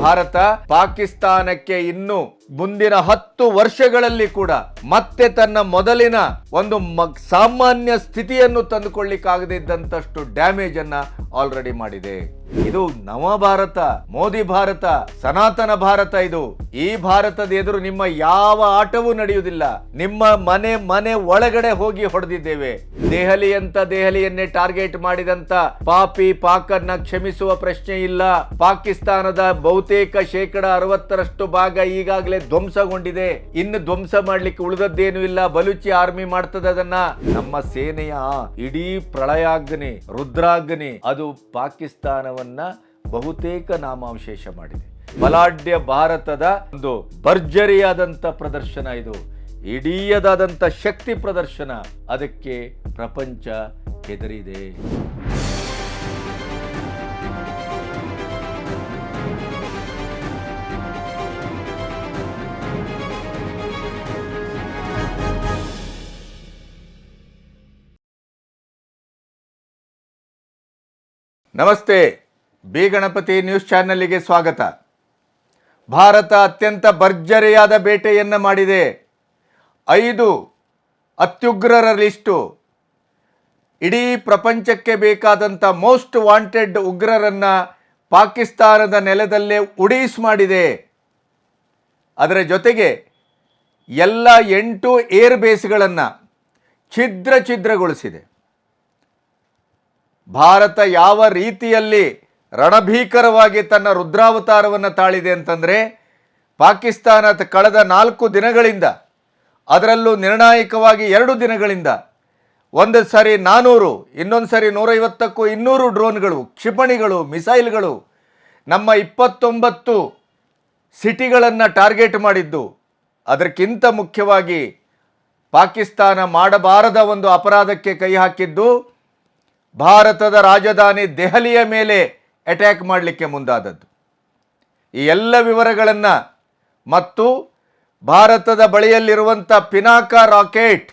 ಭಾರತ ಪಾಕಿಸ್ತಾನಕ್ಕೆ ಇನ್ನು ಮುಂದಿನ ಹತ್ತು ವರ್ಷಗಳಲ್ಲಿ ಕೂಡ ಮತ್ತೆ ತನ್ನ ಮೊದಲಿನ ಒಂದು ಸಾಮಾನ್ಯ ಸ್ಥಿತಿಯನ್ನು ತಂದುಕೊಳ್ಳಿಕ್ಕಾಗದಿದ್ದಂತಷ್ಟು ಡ್ಯಾಮೇಜ್ ಅನ್ನ ಆಲ್ರೆಡಿ ಮಾಡಿದೆ. ಇದು ನವ ಭಾರತ, ಮೋದಿ ಭಾರತ, ಸನಾತನ ಭಾರತ ಇದು. ಈ ಭಾರತದ ಎದುರು ನಿಮ್ಮ ಯಾವ ಆಟವೂ ನಡೆಯುವುದಿಲ್ಲ. ನಿಮ್ಮ ಮನೆ ಮನೆ ಒಳಗಡೆ ಹೋಗಿ ಹೊಡೆದಿದ್ದೇವೆ. ದೆಹಲಿ ಅಂತ ದೆಹಲಿಯನ್ನೇ ಟಾರ್ಗೆಟ್ ಮಾಡಿದಂತ ಪಾಪಿ ಪಾಕನ್ನ ಕ್ಷಮಿಸುವ ಪ್ರಶ್ನೆ ಇಲ್ಲ. ಪಾಕಿಸ್ತಾನದ ಬಹುತೇಕ ಶೇಕಡ ಅರವತ್ತರಷ್ಟು ಭಾಗ ಈಗಾಗಲೇ ಧ್ವಂಸಗೊಂಡಿದೆ. ಇನ್ನು ಧ್ವಂಸ ಮಾಡ್ಲಿಕ್ಕೆ ಉಳಿದದ್ದೇನು ಇಲ್ಲ. ಬಲುಚಿ ಆರ್ಮಿ ಮಾಡ್ತದೆ ಅದನ್ನ. ನಮ್ಮ ಸೇನೆಯ ಇಡೀ ಪ್ರಳಯಾಗ್ನಿ, ರುದ್ರಾಗ್ನಿ, ಅದು ಪಾಕಿಸ್ತಾನವನ್ನ ಬಹುತೇಕ ನಾಮಾವಶೇಷ ಮಾಡಿದೆ. ಬಲಾಢ್ಯ ಭಾರತದ ಒಂದು ಭರ್ಜರಿಯಾದಂತ ಪ್ರದರ್ಶನ ಇದು. ಇಡೀಯದಾದಂಥ ಶಕ್ತಿ ಪ್ರದರ್ಶನ. ಅದಕ್ಕೆ ಪ್ರಪಂಚ ಹೆದರಿದೆ. ನಮಸ್ತೆ. ಬಿ ಗಣಪತಿ ನ್ಯೂಸ್ ಚಾನೆಲ್ಗೆ ಸ್ವಾಗತ. ಭಾರತ ಅತ್ಯಂತ ಭರ್ಜರಿಯಾದ ಬೇಟೆಯನ್ನು ಮಾಡಿದೆ. ಐದು ಅತ್ಯುಗ್ರರ ಲಿಸ್ಟು. ಇಡೀ ಪ್ರಪಂಚಕ್ಕೆ ಬೇಕಾದಂಥ ಮೋಸ್ಟ್ ವಾಂಟೆಡ್ ಉಗ್ರರನ್ನು ಪಾಕಿಸ್ತಾನದ ನೆಲದಲ್ಲೇ ಉಡೀಸ್ ಮಾಡಿದೆ. ಅದರ ಜೊತೆಗೆ ಎಲ್ಲ ಎಂಟು ಏರ್ ಬೇಸ್ಗಳನ್ನು ಛಿದ್ರ ಛಿದ್ರಗೊಳಿಸಿದೆ. ಭಾರತ ಯಾವ ರೀತಿಯಲ್ಲಿ ರಣಭೀಕರವಾಗಿ ತನ್ನ ರುದ್ರಾವತಾರವನ್ನು ತಾಳಿದೆ ಅಂತಂದರೆ ಪಾಕಿಸ್ತಾನ ಕಳೆದ ನಾಲ್ಕು ದಿನಗಳಿಂದ, ಅದರಲ್ಲೂ ನಿರ್ಣಾಯಕವಾಗಿ ಎರಡು ದಿನಗಳಿಂದ ಒಂದು ಸರಿ ನಾನ್ನೂರು ಇನ್ನೊಂದು ಸಾರಿ ನೂರೈವತ್ತಕ್ಕೂ ಇನ್ನೂರು ಡ್ರೋನ್ಗಳು, ಕ್ಷಿಪಣಿಗಳು, ಮಿಸೈಲ್ಗಳು ನಮ್ಮ ಇಪ್ಪತ್ತೊಂಬತ್ತು ಸಿಟಿಗಳನ್ನು ಟಾರ್ಗೆಟ್ ಮಾಡಿದ್ದು. ಅದಕ್ಕಿಂತ ಮುಖ್ಯವಾಗಿ ಪಾಕಿಸ್ತಾನ ಮಾಡಬಾರದ ಒಂದು ಅಪರಾಧಕ್ಕೆ ಕೈ ಹಾಕಿದ್ದು ಭಾರತದ ರಾಜಧಾನಿ ದೆಹಲಿಯ ಮೇಲೆ ಅಟ್ಯಾಕ್ ಮಾಡಲಿಕ್ಕೆ ಮುಂದಾದದ್ದು. ಈ ಎಲ್ಲ ವಿವರಗಳನ್ನು ಮತ್ತು ಭಾರತದ ಬಳಿಯಲ್ಲಿರುವಂಥ ಪಿನಾಕ ರಾಕೆಟ್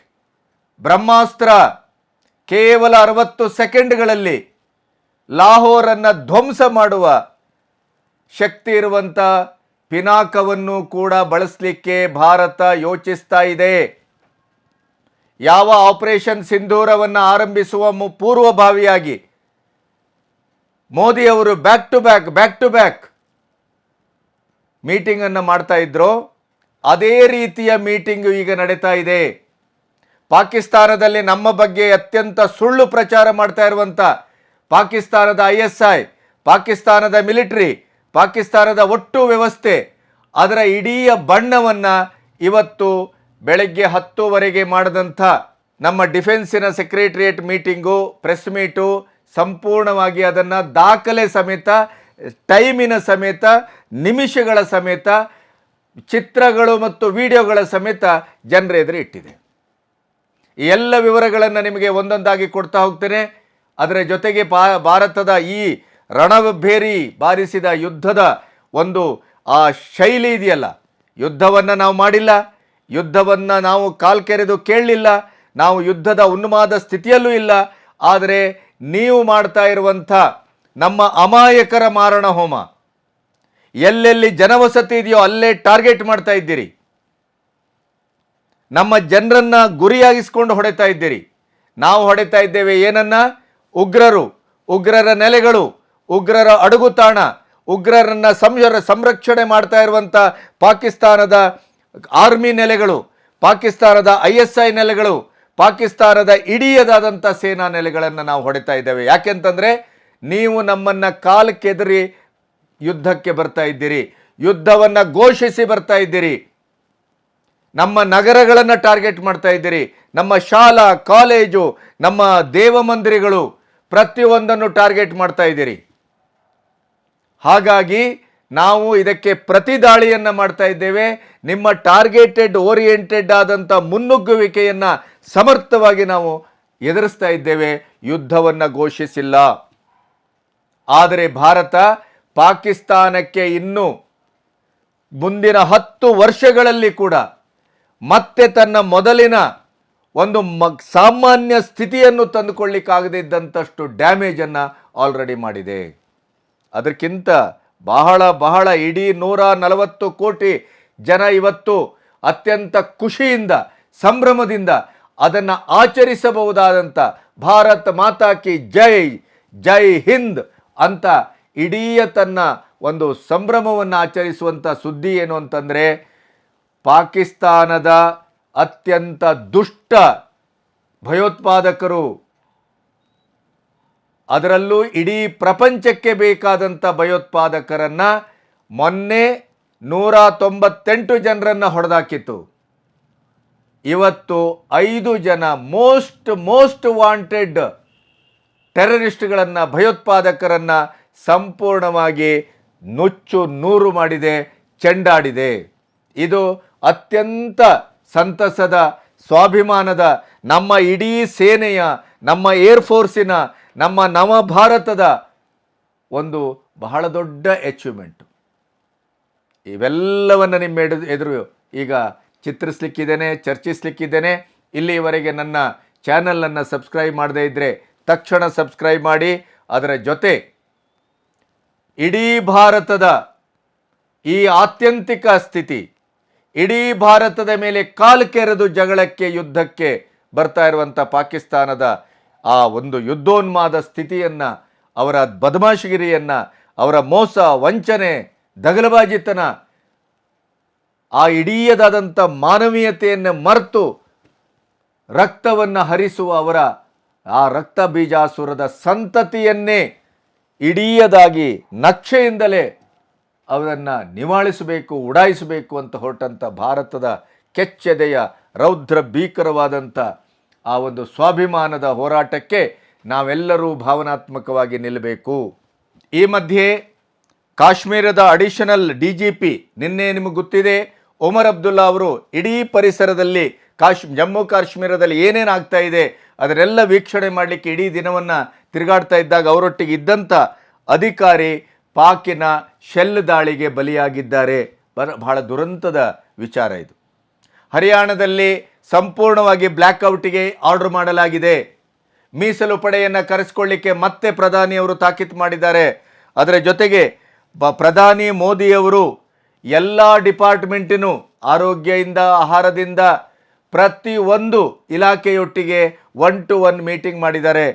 ಬ್ರಹ್ಮಾಸ್ತ್ರ ಕೇವಲ ಅರವತ್ತು ಸೆಕೆಂಡ್ಗಳಲ್ಲಿ ಲಾಹೋರನ್ನು ಧ್ವಂಸ ಮಾಡುವ ಶಕ್ತಿ ಇರುವಂಥ ಪಿನಾಕವನ್ನು ಕೂಡ ಬಳಸಲಿಕ್ಕೆ ಭಾರತ ಯೋಚಿಸ್ತಾ ಇದೆ. ಯಾವ ಆಪರೇಷನ್ ಸಿಂಧೂರವನ್ನು ಆರಂಭಿಸುವ ಪೂರ್ವಭಾವಿಯಾಗಿ? ಮೋದಿ ಅವರು back to back back to back ಮೀಟಿಂಗನ್ನು ಮಾಡ್ತಾ ಇದ್ರು. ಅದೇ ರೀತಿಯ ಮೀಟಿಂಗು ಈಗ ನಡೀತಾ ಇದೆ. ಪಾಕಿಸ್ತಾನದಲ್ಲಿ ನಮ್ಮ ಬಗ್ಗೆ ಅತ್ಯಂತ ಸುಳ್ಳು ಪ್ರಚಾರ ಮಾಡ್ತಾ ಇರುವಂಥ ಪಾಕಿಸ್ತಾನದ ಐ ಎಸ್ ಐ, ಪಾಕಿಸ್ತಾನದ ಮಿಲಿಟರಿ, ಪಾಕಿಸ್ತಾನದ ಒಟ್ಟು ವ್ಯವಸ್ಥೆ, ಅದರ ಇಡೀ ಬಣ್ಣವನ್ನು ಇವತ್ತು ಬೆಳಗ್ಗೆ ಹತ್ತುವರೆಗೆ ಮಾಡಿದಂಥ ನಮ್ಮ ಡಿಫೆನ್ಸಿನ ಸೆಕ್ರೆಟರಿಯೇಟ್ ಮೀಟಿಂಗು, ಪ್ರೆಸ್ ಮೀಟು, ಸಂಪೂರ್ಣವಾಗಿ ಅದನ್ನು ದಾಖಲೆ ಸಮೇತ, ಟೈಮಿನ ಸಮೇತ, ನಿಮಿಷಗಳ ಸಮೇತ, ಚಿತ್ರಗಳು ಮತ್ತು ವಿಡಿಯೋಗಳ ಸಮೇತ ಜನರ ಎದುರು ಇಟ್ಟಿದೆ. ಈ ಎಲ್ಲ ವಿವರಗಳನ್ನು ನಿಮಗೆ ಒಂದೊಂದಾಗಿ ಕೊಡ್ತಾ ಹೋಗ್ತೇನೆ. ಅದರ ಜೊತೆಗೆ ಭಾರತದ ಈ ರಣಭೇರಿ ಬಾರಿಸಿದ ಯುದ್ಧದ ಒಂದು, ಆ ಶೈಲಿ ಇದೆಯಲ್ಲ, ಯುದ್ಧವನ್ನು ನಾವು ಮಾಡಿಲ್ಲ. ಯುದ್ಧವನ್ನು ನಾವು ಕಾಲ್ಕೆರೆದು ಕೇಳಲಿಲ್ಲ, ನಾವು ಯುದ್ಧದ ಉನ್ಮಾದ ಸ್ಥಿತಿಯಲ್ಲೂ ಇಲ್ಲ. ಆದರೆ ನೀವು ಮಾಡ್ತಾ ಇರುವಂಥ ನಮ್ಮ ಅಮಾಯಕರ ಮಾರಣ ಹೋಮ. ಎಲ್ಲೆಲ್ಲಿ ಜನವಸತಿ ಇದೆಯೋ ಅಲ್ಲೇ ಟಾರ್ಗೆಟ್ ಮಾಡ್ತಾ ಇದ್ದೀರಿ. ನಮ್ಮ ಜನರನ್ನು ಗುರಿಯಾಗಿಸ್ಕೊಂಡು ಹೊಡೆತಾ ಇದ್ದೀರಿ. ನಾವು ಹೊಡೆತಾ ಇದ್ದೇವೆ ಏನನ್ನ? ಉಗ್ರರು. ಉಗ್ರರ ನೆಲೆಗಳು. ಉಗ್ರರ ಅಡುಗುತಾಣ. ಉಗ್ರರನ್ನ ಸಂಯರ ಸಂರಕ್ಷಣೆ ಮಾಡ್ತಾ ಇರುವಂಥ ಪಾಕಿಸ್ತಾನದ ಆರ್ಮಿ ನೆಲೆಗಳು, ಪಾಕಿಸ್ತಾನದ ಐ ಎಸ್ ಐ ನೆಲೆಗಳು, ಪಾಕಿಸ್ತಾನದ ಇಡೀಯದಾದಂಥ ಸೇನಾ ನೆಲೆಗಳನ್ನು ನಾವು ಹೊಡಿತಾ ಇದ್ದೇವೆ. ಯಾಕೆಂತಂದರೆ ನೀವು ನಮ್ಮನ್ನು ಕಾಲಕ್ಕೆದರಿ ಯುದ್ಧಕ್ಕೆ ಬರ್ತಾ ಇದ್ದೀರಿ, ಯುದ್ಧವನ್ನು ಘೋಷಿಸಿ ಬರ್ತಾ ಇದ್ದೀರಿ, ನಮ್ಮ ನಗರಗಳನ್ನು ಟಾರ್ಗೆಟ್ ಮಾಡ್ತಾ ಇದ್ದೀರಿ, ನಮ್ಮ ಶಾಲಾ, ಕಾಲೇಜು, ನಮ್ಮ ದೇವಮಂದಿರಗಳು ಪ್ರತಿಯೊಂದನ್ನು ಟಾರ್ಗೆಟ್ ಮಾಡ್ತಾ ಇದ್ದೀರಿ. ಹಾಗಾಗಿ ನಾವು ಇದಕ್ಕೆ ಪ್ರತಿ ದಾಳಿಯನ್ನು ಮಾಡ್ತಾ ಇದ್ದೇವೆ. ನಿಮ್ಮ ಟಾರ್ಗೆಟೆಡ್, ಓರಿಯೆಂಟೆಡ್ ಆದಂಥ ಮುನ್ನುಗ್ಗುವಿಕೆಯನ್ನು ಸಮರ್ಥವಾಗಿ ನಾವು ಎದುರಿಸ್ತಾ ಇದ್ದೇವೆ. ಯುದ್ಧವನ್ನು ಘೋಷಿಸಿಲ್ಲ. ಆದರೆ ಭಾರತ ಪಾಕಿಸ್ತಾನಕ್ಕೆ ಇನ್ನೂ ಮುಂದಿನ ಹತ್ತು ವರ್ಷಗಳಲ್ಲಿ ಕೂಡ ಮತ್ತೆ ತನ್ನ ಮೊದಲಿನ ಒಂದು ಮ, ಸಾಮಾನ್ಯ ಸ್ಥಿತಿಯನ್ನು ತಂದುಕೊಳ್ಳಿಕ್ಕಾಗದಿದ್ದಂಥಷ್ಟು ಡ್ಯಾಮೇಜನ್ನು ಆಲ್ರೆಡಿ ಮಾಡಿದೆ. ಅದಕ್ಕಿಂತ ಬಹಳ ಬಹಳ ಇಡೀ ನೂರ ನಲವತ್ತು ಕೋಟಿ ಜನ ಇವತ್ತು ಅತ್ಯಂತ ಖುಷಿಯಿಂದ, ಸಂಭ್ರಮದಿಂದ ಅದನ್ನು ಆಚರಿಸಬಹುದಾದಂಥ ಭಾರತ್ ಮಾತಾ ಕಿ ಜೈ ಜೈ ಹಿಂದ್ ಅಂತ ಇಡೀ ತನ್ನ ಒಂದು ಸಂಭ್ರಮವನ್ನು ಆಚರಿಸುವಂಥ ಸುದ್ದಿ ಏನು ಅಂತಂದರೆ ಪಾಕಿಸ್ತಾನದ ಅತ್ಯಂತ ದುಷ್ಟ ಭಯೋತ್ಪಾದಕರು ಅದರಲ್ಲೂ ಇಡೀ ಪ್ರಪಂಚಕ್ಕೆ ಬೇಕಾದಂಥ ಭಯೋತ್ಪಾದಕರನ್ನ ಮೊನ್ನೆ ನೂರ ತೊಂಬತ್ತೆಂಟು ಜನರನ್ನು ಹೊಡೆದಾಕಿತ್ತು. ಇವತ್ತು ಐದು ಜನ ಮೋಸ್ಟ್ ಮೋಸ್ಟ್ ವಾಂಟೆಡ್ ಟೆರರಿಸ್ಟ್ಗಳನ್ನು, ಭಯೋತ್ಪಾದಕರನ್ನು ಸಂಪೂರ್ಣವಾಗಿ ನುಚ್ಚು ನೂರು ಮಾಡಿದೆ, ಚೆಂಡಾಡಿದೆ. ಇದು ಅತ್ಯಂತ ಸಂತಸದ, ಸ್ವಾಭಿಮಾನದ ನಮ್ಮ ಇಡೀ ಸೇನೆಯ, ನಮ್ಮ ಏರ್ಫೋರ್ಸಿನ ನಮ್ಮ ನವ ಭಾರತದ ಒಂದು ಬಹಳ ದೊಡ್ಡ ಅಚೀವ್ಮೆಂಟು ಇವೆಲ್ಲವನ್ನು ನಿಮ್ಮ ಎದುರು ಈಗ ಚಿತ್ರಿಸ್ಲಿಕ್ಕಿದ್ದೇನೆ, ಚರ್ಚಿಸ್ಲಿಕ್ಕಿದ್ದೇನೆ. ಇಲ್ಲಿವರೆಗೆ ನನ್ನ ಚಾನಲನ್ನು ಸಬ್ಸ್ಕ್ರೈಬ್ ಮಾಡದೇ ಇದ್ದರೆ ತಕ್ಷಣ ಸಬ್ಸ್ಕ್ರೈಬ್ ಮಾಡಿ. ಅದರ ಜೊತೆ ಇಡೀ ಭಾರತದ ಈ ಆತ್ಯಂತಿಕ ಸ್ಥಿತಿ, ಇಡೀ ಭಾರತದ ಮೇಲೆ ಕಾಲು ಕೆರೆದು ಜಗಳಕ್ಕೆ, ಯುದ್ಧಕ್ಕೆ ಬರ್ತಾ ಇರುವಂಥ ಪಾಕಿಸ್ತಾನದ ಆ ಒಂದು ಯುದ್ಧೋನ್ಮಾದ ಸ್ಥಿತಿಯನ್ನು, ಅವರ ಬದಮಾಶಗಿರಿಯನ್ನು, ಅವರ ಮೋಸ, ವಂಚನೆ, ದಗಲಬಾಜಿತನ, ಆ ಇಡೀಯದಾದಂಥ ಮಾನವೀಯತೆಯನ್ನು ಮರೆತು ರಕ್ತವನ್ನು ಹರಿಸುವ ಅವರ, ಆ ರಕ್ತ ಬೀಜಾಸುರದ ಸಂತತಿಯನ್ನೇ ಇಡೀಯದಾಗಿ ನಕ್ಷೆಯಿಂದಲೇ ಅವರನ್ನು ನಿವಾಳಿಸಬೇಕು, ಉಡಾಯಿಸಬೇಕು ಅಂತ ಹೊರಟಂಥ ಭಾರತದ ಕೆಚ್ಚೆದೆಯ ರೌದ್ರ ಭೀಕರವಾದಂಥ ಆ ಒಂದು ಸ್ವಾಭಿಮಾನದ ಹೋರಾಟಕ್ಕೆ ನಾವೆಲ್ಲರೂ ಭಾವನಾತ್ಮಕವಾಗಿ ನಿಲ್ಲಬೇಕು. ಈ ಮಧ್ಯೆ ಕಾಶ್ಮೀರದ ಅಡಿಷನಲ್ ಡಿ ಜಿ ಪಿ ನಿನ್ನೆ ನಿಮಗೆ ಗೊತ್ತಿದೆ, ಒಮರ್ ಅಬ್ದುಲ್ಲಾ ಅವರು ಇಡೀ ಪರಿಸರದಲ್ಲಿ ಕಾಶ್, ಜಮ್ಮು ಕಾಶ್ಮೀರದಲ್ಲಿ ಏನೇನಾಗ್ತಾ ಇದೆ, ಅದನ್ನೆಲ್ಲ ವೀಕ್ಷಣೆ ಮಾಡಲಿಕ್ಕೆ ಇಡೀ ದಿನವನ್ನು ತಿರುಗಾಡ್ತಾ ಇದ್ದಾಗ ಅವರೊಟ್ಟಿಗೆ ಇದ್ದಂಥ ಅಧಿಕಾರಿ ಪಾಕಿನ ಶೆಲ್ ದಾಳಿಗೆ ಬಲಿಯಾಗಿದ್ದಾರೆ. ಬರ, ಬಹಳ ದುರಂತದ ವಿಚಾರ ಇದು. ಹರಿಯಾಣದಲ್ಲಿ ಸಂಪೂರ್ಣವಾಗಿ ಬ್ಲ್ಯಾಕ್ಔಟಿಗೆ ಆರ್ಡರ್ ಮಾಡಲಾಗಿದೆ. ಮೀಸಲು ಪಡೆಯನ್ನು ಕರೆಸಿಕೊಳ್ಳಿಕ್ಕೆ ಮತ್ತೆ ಪ್ರಧಾನಿಯವರು ತಾಕೀತು ಮಾಡಿದ್ದಾರೆ. ಅದರ ಜೊತೆಗೆ ಬ, ಪ್ರಧಾನಿ ಮೋದಿಯವರು ಎಲ್ಲ ಡಿಪಾರ್ಟ್ಮೆಂಟಿನೂ ಆರೋಗ್ಯದಿಂದ, ಆಹಾರದಿಂದ ಪ್ರತಿ ಒಂದು ಇಲಾಖೆಯೊಟ್ಟಿಗೆ ಒನ್ ಟು ಒನ್ ಮೀಟಿಂಗ್ ಮಾಡಿದ್ದಾರೆ.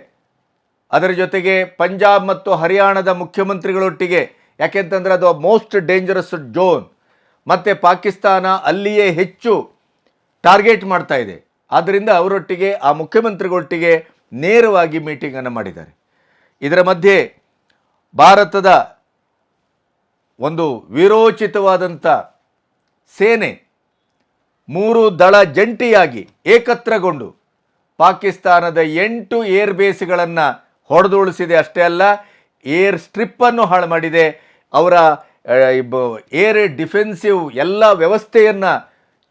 ಅದರ ಜೊತೆಗೆ ಪಂಜಾಬ್ ಮತ್ತು ಹರಿಯಾಣದ ಮುಖ್ಯಮಂತ್ರಿಗಳೊಟ್ಟಿಗೆ ಯಾಕೆಂತಂದರೆ ಅದು ಮೋಸ್ಟ್ ಡೇಂಜರಸ್ ಜೋನ್ ಮತ್ತು ಪಾಕಿಸ್ತಾನ ಅಲ್ಲಿಯೇ ಹೆಚ್ಚು ಟಾರ್ಗೆಟ್ ಮಾಡ್ತಾ ಇದೆ. ಆದ್ದರಿಂದ ಅವರೊಟ್ಟಿಗೆ, ಆ ಮುಖ್ಯಮಂತ್ರಿಗಳೊಟ್ಟಿಗೆ ನೇರವಾಗಿ ಮೀಟಿಂಗನ್ನು ಮಾಡಿದ್ದಾರೆ. ಇದರ ಮಧ್ಯೆ ಭಾರತದ ಒಂದು ವಿರೋಚಿತವಾದಂಥ ಸೇನೆ ಮೂರು ದಳ ಜಂಟಿಯಾಗಿ ಏಕತ್ರಗೊಂಡು ಪಾಕಿಸ್ತಾನದ ಎಂಟು ಏರ್ ಬೇಸ್ಗಳನ್ನು ಹೊಡೆದುಳಿಸಿದೆ ಅಷ್ಟೇ ಅಲ್ಲ, ಏರ್ ಸ್ಟ್ರಿಪ್ಪನ್ನು ಹಾಳು ಮಾಡಿದೆ. ಅವರ ಏರ್ ಡಿಫೆನ್ಸಿವ್ ಎಲ್ಲ ವ್ಯವಸ್ಥೆಯನ್ನು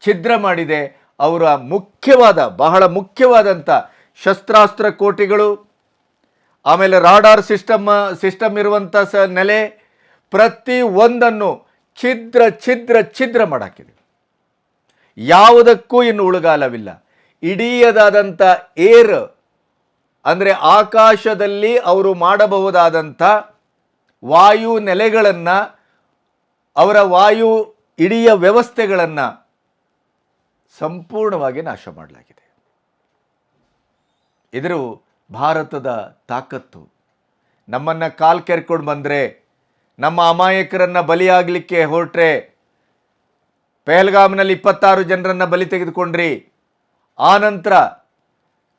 ಛಿದ್ರ ಮಾಡಿದೆ. ಅವರ ಮುಖ್ಯವಾದ, ಬಹಳ ಮುಖ್ಯವಾದಂಥ ಶಸ್ತ್ರಾಸ್ತ್ರ ಕೋಟಿಗಳು, ಆಮೇಲೆ ರಾಡಾರ್ ಸಿಸ್ಟಮ್ ಸಿಸ್ಟಮ್ ಇರುವಂಥ ಸ ನೆಲೆ, ಪ್ರತಿ ಒಂದನ್ನು ಛಿದ್ರ ಛಿದ್ರ ಛಿದ್ರ ಮಾಡಾಕಿದೆ. ಯಾವುದಕ್ಕೂ ಇನ್ನು ಉಳುಗಾಲವಿಲ್ಲ. ಇಡೀಯದಾದಂಥ ಏರ್, ಅಂದರೆ ಆಕಾಶದಲ್ಲಿ ಅವರು ಮಾಡಬಹುದಾದಂಥ ವಾಯು ನೆಲೆಗಳನ್ನು, ಅವರ ವಾಯು ಇಡೀ ವ್ಯವಸ್ಥೆಗಳನ್ನು ಸಂಪೂರ್ಣವಾಗಿ ನಾಶ ಮಾಡಲಾಗಿದೆ. ಇದರ ಭಾರತದ ತಾಕತ್ತು, ನಮ್ಮನ್ನು ಕಾಲ್ ಕೆರ್ಕೊಂಡು ಬಂದರೆ, ನಮ್ಮ ಅಮಾಯಕರನ್ನು ಬಲಿಯಾಗಲಿಕ್ಕೆ ಹೊರಟ್ರೆ, ಪೆಹಲ್ಗಾಮ್ನಲ್ಲಿ ಇಪ್ಪತ್ತಾರು ಜನರನ್ನು ಬಲಿ ತೆಗೆದುಕೊಂಡ್ರಿ ಆ ನಂತರ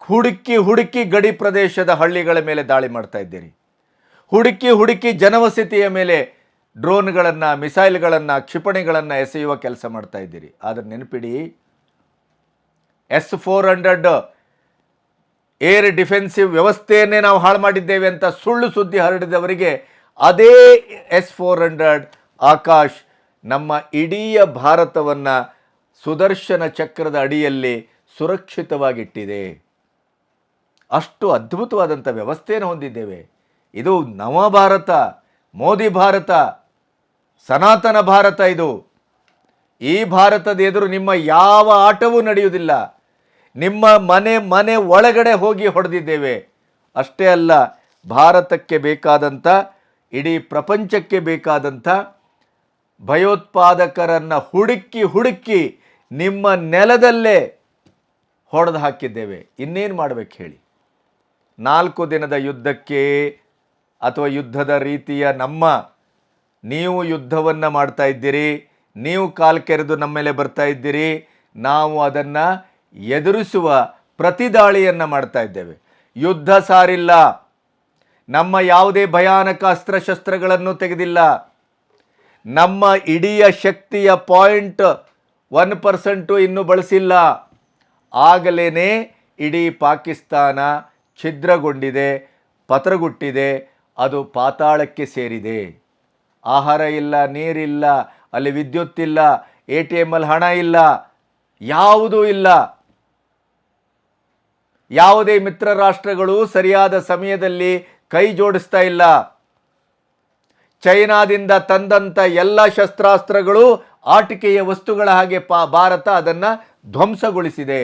ಹುಡುಕಿ ಹುಡುಕಿ ಗಡಿ ಪ್ರದೇಶದ ಹಳ್ಳಿಗಳ ಮೇಲೆ ದಾಳಿ ಮಾಡ್ತಾ ಇದ್ದೀರಿ. ಹುಡುಕಿ ಹುಡುಕಿ ಜನವಸತಿಯ ಮೇಲೆ ಡ್ರೋನ್ಗಳನ್ನು, ಮಿಸೈಲ್ಗಳನ್ನು, ಕ್ಷಿಪಣಿಗಳನ್ನು ಎಸೆಯುವ ಕೆಲಸ ಮಾಡ್ತಾ ಇದ್ದೀರಿ. ಆದರೆ ನೆನಪಿಡಿ S four hundred air defensive ವ್ಯವಸ್ಥೆಯನ್ನೇ ನಾವು ಹಾಳು ಮಾಡಿದ್ದೇವೆ ಅಂತ ಸುಳ್ಳು ಸುದ್ದಿ ಹರಡಿದವರಿಗೆ ಅದೇ ಎಸ್ ಫೋರ್ ಹಂಡ್ರೆಡ್ ಆಕಾಶ್ ನಮ್ಮ ಇಡೀ ಭಾರತವನ್ನು ಸುದರ್ಶನ ಚಕ್ರದ ಅಡಿಯಲ್ಲಿ ಸುರಕ್ಷಿತವಾಗಿಟ್ಟಿದೆ. ಅಷ್ಟು ಅದ್ಭುತವಾದಂಥ ವ್ಯವಸ್ಥೆಯನ್ನು ಹೊಂದಿದ್ದೇವೆ. ಇದು ನವ ಭಾರತ, ಮೋದಿ ಭಾರತ, ಸನಾತನ ಭಾರತ ಇದು. ಈ ಭಾರತದ ಎದುರು ನಿಮ್ಮ ಯಾವ ಆಟವೂ ನಡೆಯುವುದಿಲ್ಲ. ನಿಮ್ಮ ಮನೆ ಮನೆ ಒಳಗಡೆ ಹೋಗಿ ಹೊಡೆದಿದ್ದೇವೆ. ಅಷ್ಟೇ ಅಲ್ಲ, ಭಾರತಕ್ಕೆ ಬೇಕಾದಂಥ ಇಡೀ ಪ್ರಪಂಚಕ್ಕೆ ಬೇಕಾದಂಥ ಭಯೋತ್ಪಾದಕರನ್ನು ಹುಡುಕಿ ಹುಡುಕಿ ನಿಮ್ಮ ನೆಲದಲ್ಲೇ ಹೊಡೆದು ಹಾಕಿದ್ದೇವೆ. ಇನ್ನೇನು ಮಾಡಬೇಕು ಹೇಳಿ? ನಾಲ್ಕು ದಿನದ ಯುದ್ಧಕ್ಕೆ ಅಥವಾ ಯುದ್ಧದ ರೀತಿಯ ನಮ್ಮ, ನೀವು ಯುದ್ಧವನ್ನು ಮಾಡ್ತಾ ಇದ್ದೀರಿ, ನೀವು ಕಾಲು ಕೆರೆದು ನಮ್ಮ ಮೇಲೆ ಬರ್ತಾ ಇದ್ದೀರಿ, ನಾವು ಅದನ್ನು ಎದುರಿಸುವ ಪ್ರತಿದಾಳಿಯನ್ನು ಮಾಡ್ತಾ ಇದ್ದೇವೆ. ಯುದ್ಧ ಸಾರಿಲ್ಲ. ನಮ್ಮ ಯಾವುದೇ ಭಯಾನಕ ಅಸ್ತ್ರಶಸ್ತ್ರಗಳನ್ನು ತೆಗೆದಿಲ್ಲ. ನಮ್ಮ ಇಡೀ ಶಕ್ತಿಯ ಪಾಯಿಂಟ್ ಒನ್ ಪರ್ಸೆಂಟು ಇನ್ನೂ ಬಳಸಿಲ್ಲ. ಆಗಲೇ ಇಡೀ ಪಾಕಿಸ್ತಾನ ಛಿದ್ರಗೊಂಡಿದೆ, ಪತ್ರಗುಟ್ಟಿದೆ, ಅದು ಪಾತಾಳಕ್ಕೆ ಸೇರಿದೆ. ಆಹಾರ ಇಲ್ಲ, ನೀರಿಲ್ಲ, ಅಲ್ಲಿ ವಿದ್ಯುತ್ ಇಲ್ಲ, ಎ ಟಿ ಎಮ್ಮಲ್ಲಿ ಹಣ ಇಲ್ಲ, ಯಾವುದೂ ಇಲ್ಲ. ಯಾವುದೇ ಮಿತ್ರ ರಾಷ್ಟ್ರಗಳು ಸರಿಯಾದ ಸಮಯದಲ್ಲಿ ಕೈ ಜೋಡಿಸ್ತಾ ಇಲ್ಲ. ಚೈನಾದಿಂದ ತಂದಂಥ ಎಲ್ಲ ಶಸ್ತ್ರಾಸ್ತ್ರಗಳು ಆಟಿಕೆಯ ವಸ್ತುಗಳ ಹಾಗೆ ಪಾ, ಭಾರತ ಅದನ್ನು ಧ್ವಂಸಗೊಳಿಸಿದೆ.